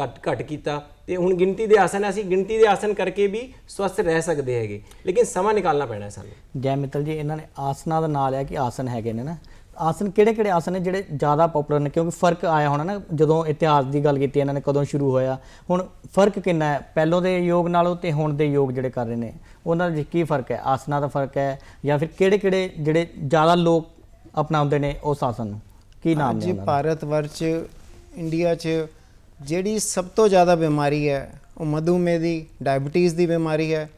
ਘੱਟ ਘੱਟ ਕੀਤਾ ਤੇ ਹੁਣ ਗਿਣਤੀ ਦੇ ਆਸਨ ਹੈ, ਅਸੀਂ ਗਿਣਤੀ ਦੇ ਆਸਨ ਕਰਕੇ ਵੀ ਸਵਸਥ ਰਹਿ ਸਕਦੇ ਹੈਗੇ। ਲੇਕਿਨ ਸਮਾਂ ਨਿਕਾਲਣਾ ਪੈਣਾ ਹੈ ਸਾਨੂੰ। ਜੈ ਮਿੱਤਲ ਜੀ ਇਹਨਾਂ ਨੇ ਆਸਨਾਂ ਦਾ ਨਾਂ ਲਿਆ ਕਿ ਆਸਨ ਹੈਗੇ ਨੇ ਨਾ। ਆਸਨ ਕਿਹੜੇ ਕਿਹੜੇ ਆਸਨ ਨੇ ਜਿਹੜੇ ਜ਼ਿਆਦਾ ਪਪੂਲਰ ਨੇ? ਕਿਉਂਕਿ ਫ਼ਰਕ ਆਇਆ ਹੋਣਾ ਨਾ ਜਦੋਂ ਇਤਿਹਾਸ ਦੀ ਗੱਲ ਕੀਤੀ ਇਹਨਾਂ ਨੇ ਕਦੋਂ ਸ਼ੁਰੂ ਹੋਇਆ। ਹੁਣ ਫ਼ਰਕ ਕਿੰਨਾ ਹੈ? ਪਹਿਲੋਂ ਦੇ ਯੋਗ ਨਾਲੋਂ ਤੇ ਹੁਣ ਦੇ ਯੋਗ ਜਿਹੜੇ ਕਰ ਰਹੇ ਨੇ ਉਹਨਾਂ ਵਿੱਚ ਕੀ ਫ਼ਰਕ ਹੈ? ਆਸਨਾਂ ਦਾ ਫ਼ਰਕ ਹੈ ਜਾਂ ਫਿਰ ਕਿਹੜੇ ਕਿਹੜੇ ਜਿਹੜੇ ਜ਼ਿਆਦਾ ਲੋਕ ਅਪਣਾਉਂਦੇ ਨੇ ਉਸ ਆਸਨ ਨੂੰ? ਕੀ ਨਾਮ ਨੇ ਉਹਨਾਂ ਭਾਰਤ ਵਰਸ਼ 'ਚ ਇੰਡੀਆ 'ਚ ਜਿਹੜੀ ਸਭ ਤੋਂ ਜ਼ਿਆਦਾ ਬਿਮਾਰੀ ਹੈ, ਉਹ ਮਧੂਮੇਹ ਦੀ ਡਾਇਬੀਟੀਜ਼ ਦੀ ਬਿਮਾਰੀ ਹੈ,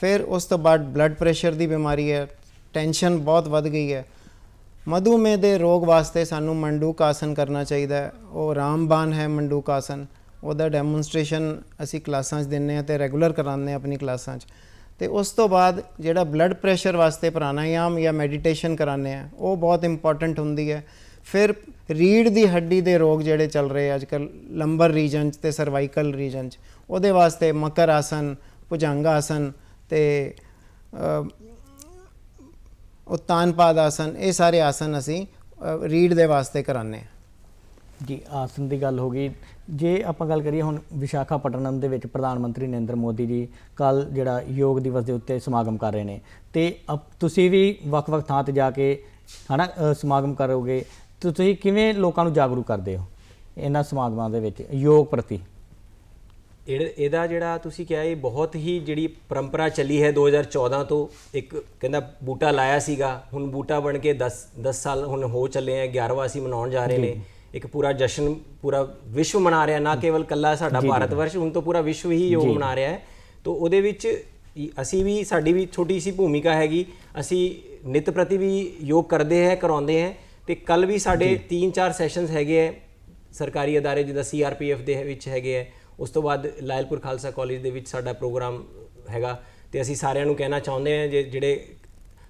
ਫਿਰ ਉਸ ਤੋਂ ਬਾਅਦ ਬਲੱਡ ਪ੍ਰੈਸ਼ਰ ਦੀ ਬਿਮਾਰੀ ਹੈ ਟੈਨਸ਼ਨ ਬਹੁਤ ਵੱਧ ਗਈ ਹੈ। ਮਧੂਮੇਹ ਦੇ ਰੋਗ ਵਾਸਤੇ ਸਾਨੂੰ ਮੰਡੂਕ ਆਸਨ ਕਰਨਾ ਚਾਹੀਦਾ ਹੈ। ਉਹ ਰਾਮਬਾਨ ਹੈ ਮੰਡੂਕ ਆਸਨ ਉਹਦਾ ਡੈਮੋਨਸਟ੍ਰੇਸ਼ਨ ਅਸੀਂ ਕਲਾਸਾਂ 'ਚ ਦਿੰਨੇ ਆ ਤੇ ਰੈਗੂਲਰ ਕਰਾਉਂਦੇ ਹਾਂ ਆਪਣੀ ਕਲਾਸਾਂ 'ਚ। ਤੇ ਉਸ ਤੋਂ ਬਾਅਦ ਜਿਹੜਾ ਬਲੱਡ ਪ੍ਰੈਸ਼ਰ ਵਾਸਤੇ ਪ੍ਰਾਣਾਯਾਮ ਜਾਂ ਮੈਡੀਟੇਸ਼ਨ ਕਰਾਉਂਦੇ ਆ ਉਹ ਬਹੁਤ ਇੰਪੋਰਟੈਂਟ ਹੁੰਦੀ ਹੈ। ਫਿਰ ਰੀੜ ਦੀ ਹੱਡੀ ਦੇ ਰੋਗ ਜਿਹੜੇ ਚੱਲ ਰਹੇ ਅੱਜ ਕੱਲ ਲੰਬਰ ਰੀਜਨ 'ਚ ਤੇ ਸਰਵਾਈਕਲ ਰੀਜਨ 'ਚ ਉਹਦੇ ਵਾਸਤੇ ਮਕਰ ਆਸਨ ਭੁਜੰਗ ਆਸਨ ਤੇ ਅ, ਉਤਾਨਪਾਦ ਆਸਨ ਇਹ ਸਾਰੇ ਆਸਨ ਅਸੀਂ ਅ, ਰੀੜ ਦੇ ਵਾਸਤੇ ਕਰਾਉਂਦੇ ਹਾਂ। ਜੀ ਆਸਨ ਦੀ ਗੱਲ ਹੋ ਗਈ। ਜੇ ਆਪਾਂ ਗੱਲ ਕਰੀਏ ਹੁਣ ਵਿਸ਼ਾਖਾਪਟਨਮ ਦੇ ਵਿੱਚ ਪ੍ਰਧਾਨ ਮੰਤਰੀ ਨਰਿੰਦਰ ਮੋਦੀ ਜੀ ਕੱਲ ਜਿਹੜਾ ਯੋਗ ਦਿਵਸ ਦੇ ਉੱਤੇ ਸਮਾਗਮ ਕਰ ਰਹੇ ਨੇ ਤੇ ਅਪ- ਤੁਸੀਂ ਵੀ ਵੱਖ-ਵੱਖ ਥਾਂ ਤੇ ਜਾ ਕੇ ਹਨਾ ਅ, ਸਮਾਗਮ ਕਰੋਗੇ ਤੇ ਤੁਸੀਂ ਕਿਵੇਂ ਲੋਕਾਂ ਨੂੰ ਜਾਗਰੂਕ ਕਰਦੇ ਹੋ ਇਹਨਾਂ ਸਮਾਗਮਾਂ ਦੇ ਵਿੱਚ ਯੋਗ ਪ੍ਰਤੀ? ਇਹਦੇ- ਇਹਦਾ ਜਿਹੜਾ ਤੁਸੀਂ ਕਿਹਾ ਇਹ ਬਹੁਤ ਹੀ ਜਿਹੜੀ ਪਰੰਪਰਾ ਚੱਲੀ ਹੈ 2014 ਤੋਂ ਇੱਕ ਕਹਿੰਦਾ ਬੂਟਾ ਲਾਇਆ ਸੀਗਾ ਹੁਣ ਬੂਟਾ ਬਣ ਕੇ 10 10 ਸਾਲ ਹੁਣ ਹੋ ਚੱਲੇ ਆ 11ਵਾਂ ਅਸੀਂ ਮਨਾਉਣ ਜਾ ਰਹੇ ਨੇ। ਇੱਕ ਪੂਰਾ ਜਸ਼ਨ ਪੂਰਾ ਵਿਸ਼ਵ ਮਨਾ ਰਿਹਾ ਨਾ ਕੇਵਲ ਕੱਲਾ ਸਾਡਾ ਭਾਰਤ ਵਰਸ਼ ਹੁਣ ਤਾਂ ਪੂਰਾ ਵਿਸ਼ਵ ਹੀ ਯੋਗ ਮਨਾ ਰਿਹਾ ਹੈ। ਤੋਂ ਉਹਦੇ ਵਿੱਚ ਅਸੀਂ ਵੀ ਸਾਡੀ ਵੀ ਛੋਟੀ ਸੀ ਭੂਮਿਕਾ ਹੈਗੀ ਅਸੀਂ ਨਿਤ ਪ੍ਰਤੀ ਵੀ ਯੋਗ ਕਰਦੇ ਹੈ ਕਰਾਉਂਦੇ ਹੈ। ਤੇ ਕੱਲ ਵੀ ਸਾਡੇ 3-4 ਸੈਸ਼ਨਸ ਹੈਗੇ ਹੈ ਸਰਕਾਰੀ ਅਦਾਰੇ ਜਿੱਦਾਂ ਸੀਆਰਪੀਐਫ ਦੇ ਵਿੱਚ ਹੈਗੇ ਹੈ ਉਸ ਤੋਂ ਬਾਅਦ ਲਾਇਲਪੁਰ ਖਾਲਸਾ ਕਾਲਜ ਦੇ ਵਿੱਚ ਸਾਡਾ ਪ੍ਰੋਗਰਾਮ ਹੈਗਾ। ਤੇ ਅਸੀਂ ਸਾਰਿਆਂ ਨੂੰ ਕਹਿਣਾ ਚਾਹੁੰਦੇ ਜੇ ਜਿਹੜੇ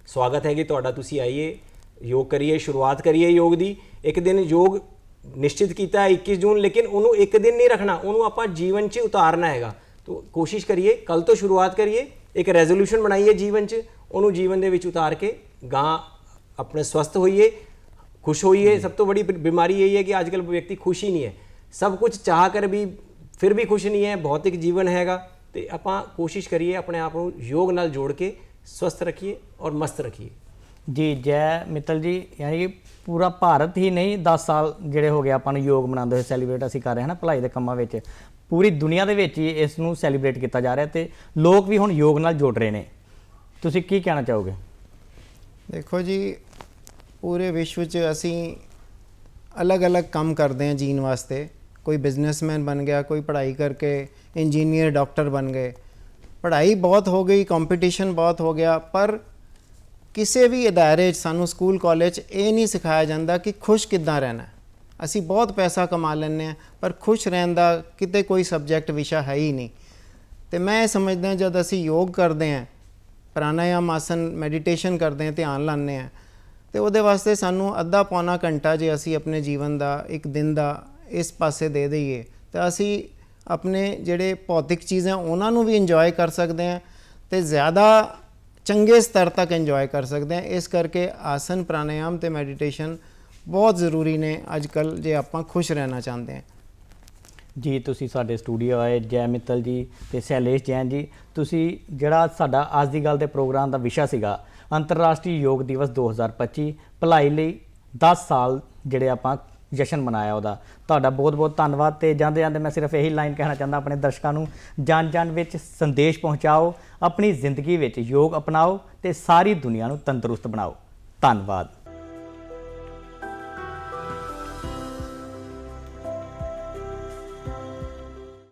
ਸਵਾਗਤ ਹੈ ਕਿ ਤੁਹਾਡਾ ਤੁਸੀਂ ਆਈਏ ਯੋਗ ਕਰੀਏ ਸ਼ੁਰੂਆਤ ਕਰੀਏ ਯੋਗ ਦੀ। ਇੱਕ ਦਿਨ ਯੋਗ ਨਿਸ਼ਚਿਤ ਕੀਤਾ ਹੈ 21 ਜੂਨ ਲੇਕਿਨ ਉਹਨੂੰ ਇੱਕ ਦਿਨ ਨਹੀਂ ਰੱਖਣਾ ਉਹਨੂੰ ਆਪਾਂ ਜੀਵਨ 'ਚ ਉਤਾਰਨਾ ਹੈਗਾ। ਤੋ ਕੋਸ਼ਿਸ਼ ਕਰੀਏ ਕੱਲ ਤੋਂ ਸ਼ੁਰੂਆਤ ਕਰੀਏ ਇੱਕ ਰੈਜ਼ੋਲੂਸ਼ਨ ਬਣਾਈਏ ਜੀਵਨ 'ਚ ਉਹਨੂੰ ਜੀਵਨ ਦੇ ਵਿੱਚ ਉਤਾਰ ਕੇ ਗਾਂ ਆਪਣੇ ਸਵਸਥ ਹੋਈਏ खुश होइए सब तो बड़ी बि- बीमारी यही है कि आजकल व्यक्ति खुश ही नहीं है सब कुछ चाह कर भी ਫਿਰ ਵੀ ਖੁਸ਼ ਨਹੀਂ ਹੈ ਭੌਤਿਕ ਜੀਵਨ ਹੈਗਾ ਤੇ ਆਪਾਂ ਕੋਸ਼ਿਸ਼ ਕਰੀਏ ਆਪਣੇ ਆਪ ਨੂੰ ਯੋਗ ਨਾਲ ਜੋੜ ਕੇ ਸਵਸਥ ਰੱਖੀਏ ਔਰ ਮਸਤ ਰੱਖੀਏ ਜੀ ਜੈ ਮਿੱਤਲ ਜੀ ਯਾਨੀ ਕਿ ਪੂਰਾ ਭਾਰਤ ਹੀ ਨਹੀਂ 10 ਸਾਲ ਜਿਹੜੇ ਹੋ ਗਏ ਆਪਾਂ ਨੂੰ ਯੋਗ ਮਨਾਉਂਦੇ ਹੋਏ ਸੈਲੀਬ੍ਰੇਟ ਅਸੀਂ ਕਰ ਰਹੇ ਹਾਂ ਨਾ ਭਲਾਈ ਦੇ ਕੰਮਾਂ ਵਿੱਚ ਪੂਰੀ ਦੁਨੀਆ ਦੇ ਵਿੱਚ ਹੀ ਇਸ ਨੂੰ ਸੈਲੀਬ੍ਰੇਟ ਕੀਤਾ ਜਾ ਰਿਹਾ ਤੇ ਲੋਕ ਵੀ ਹੁਣ ਯੋਗ ਨਾਲ ਜੁੜ ਰਹੇ ਨੇ ਤੁਸੀਂ ਕੀ ਕਹਿਣਾ ਚਾਹੋਗੇ ਦੇਖੋ ਜੀ ਪੂਰੇ ਵਿਸ਼ਵ 'ਚ ਅਸੀਂ ਅਲੱਗ-ਅਲੱਗ ਕੰਮ ਕਰਦੇ ਹਾਂ ਜੀਣ ਵਾਸਤੇ। ਕੋਈ ਬਿਜ਼ਨਸਮੈਨ ਬਣ ਗਿਆ, ਕੋਈ ਪੜ੍ਹਾਈ ਕਰਕੇ ਇੰਜੀਨੀਅਰ ਡਾਕਟਰ ਬਣ ਗਏ। ਪੜ੍ਹਾਈ ਬਹੁਤ ਹੋ ਗਈ ਕੰਪੀਟੀਸ਼ਨ ਬਹੁਤ ਹੋ ਗਿਆ, ਪਰ ਕਿਸੇ ਵੀ ਅਦਾਰੇ 'ਚ ਸਾਨੂੰ ਸਕੂਲ ਕਾਲਜ 'ਚ ਇਹ ਨਹੀਂ ਸਿਖਾਇਆ ਜਾਂਦਾ ਕਿ ਖੁਸ਼ ਕਿੱਦਾਂ ਰਹਿਣਾ। ਅਸੀਂ ਬਹੁਤ ਪੈਸਾ ਕਮਾ ਲੈਂਦੇ ਹਾਂ, ਪਰ ਖੁਸ਼ ਰਹਿਣ ਦਾ ਕਿਤੇ ਕੋਈ ਸਬਜੈਕਟ ਵਿਸ਼ਾ ਹੈ ਹੀ ਨਹੀਂ। ਤੇ ਮੈਂ ਇਹ ਸਮਝਦਾ, ਜਦ ਅਸੀਂ ਯੋਗ ਕਰਦੇ ਹਾਂ, ਪ੍ਰਾਣਾਯਾਮ ਆਸਨ ਮੈਡੀਟੇਸ਼ਨ ਕਰਦੇ ਹਾਂ, ਧਿਆਨ ਲਾਉਂਦੇ ਹਾਂ ਤੇ ਉਹਦੇ ਵਾਸਤੇ ਸਾਨੂੰ ਅੱਧਾ ਪੌਣਾ ਘੰਟਾ ਜੇ ਅਸੀਂ ਆਪਣੇ ਜੀਵਨ ਦਾ, ਇੱਕ ਦਿਨ ਦਾ ਇਸ ਪਾਸੇ ਦੇ ਦਈਏ, ਤਾਂ ਅਸੀਂ ਆਪਣੇ ਜਿਹੜੇ ਭੌਤਿਕ ਚੀਜ਼ਾਂ ਉਹਨਾਂ ਨੂੰ ਵੀ ਇੰਜੋਏ ਕਰ ਸਕਦੇ ਹਾਂ ਤੇ ਜ਼ਿਆਦਾ ਚੰਗੇ ਸਤਰ ਤੱਕ ਇੰਜੋਏ ਕਰ ਸਕਦੇ ਹਾਂ। ਇਸ ਕਰਕੇ ਆਸਨ, ਪ੍ਰਾਣਾਯਾਮ ਤੇ ਮੈਡੀਟੇਸ਼ਨ ਬਹੁਤ ਜ਼ਰੂਰੀ ਨੇ ਅੱਜ ਕੱਲ ਜੇ ਆਪਾਂ ਖੁਸ਼ ਰਹਿਣਾ ਚਾਹੁੰਦੇ ਹਾਂ। ਜੀ, ਤੁਸੀਂ ਸਾਡੇ ਸਟੂਡੀਓ ਆਏ, ਜੈ ਮਿੱਤਲ ਜੀ ਤੇ ਸ਼ੈਲੇਸ਼ ਜੈਨ ਜੀ। ਤੁਸੀਂ ਜਿਹੜਾ ਸਾਡਾ ਅੱਜ ਦੀ ਗੱਲ ਦੇ ਪ੍ਰੋਗਰਾਮ ਦਾ ਵਿਸ਼ਾ ਸੀਗਾ ਅੰਤਰਰਾਸ਼ਟਰੀ ਯੋਗ ਦਿਵਸ 2025 ਭਲਾਈ ਲਈ 10 ਸਾਲ ਜਿਹੜੇ ਆਪਾਂ ਜਸ਼ਨ ਮਨਾਇਆ ਉਹਦਾ। ਤੁਹਾਡਾ ਬਹੁਤ-ਬਹੁਤ ਧੰਨਵਾਦ ਤੇ ਜਾਂਦੇ ਜਾਂਦੇ ਮੈਂ ਸਿਰਫ ਇਹੀ ਲਾਈਨ ਕਹਿਣਾ ਚਾਹੁੰਦਾ ਆਪਣੇ ਦਰਸ਼ਕਾਂ ਨੂੰ, ਜਾਣ ਜਾਣ ਵਿੱਚ ਸੰਦੇਸ਼ ਪਹੁੰਚਾਓ, ਆਪਣੀ ਜ਼ਿੰਦਗੀ ਵਿੱਚ ਯੋਗ ਅਪਣਾਓ ਤੇ ਸਾਰੀ ਦੁਨੀਆ ਨੂੰ ਤੰਦਰੁਸਤ ਬਣਾਓ। ਧੰਨਵਾਦ।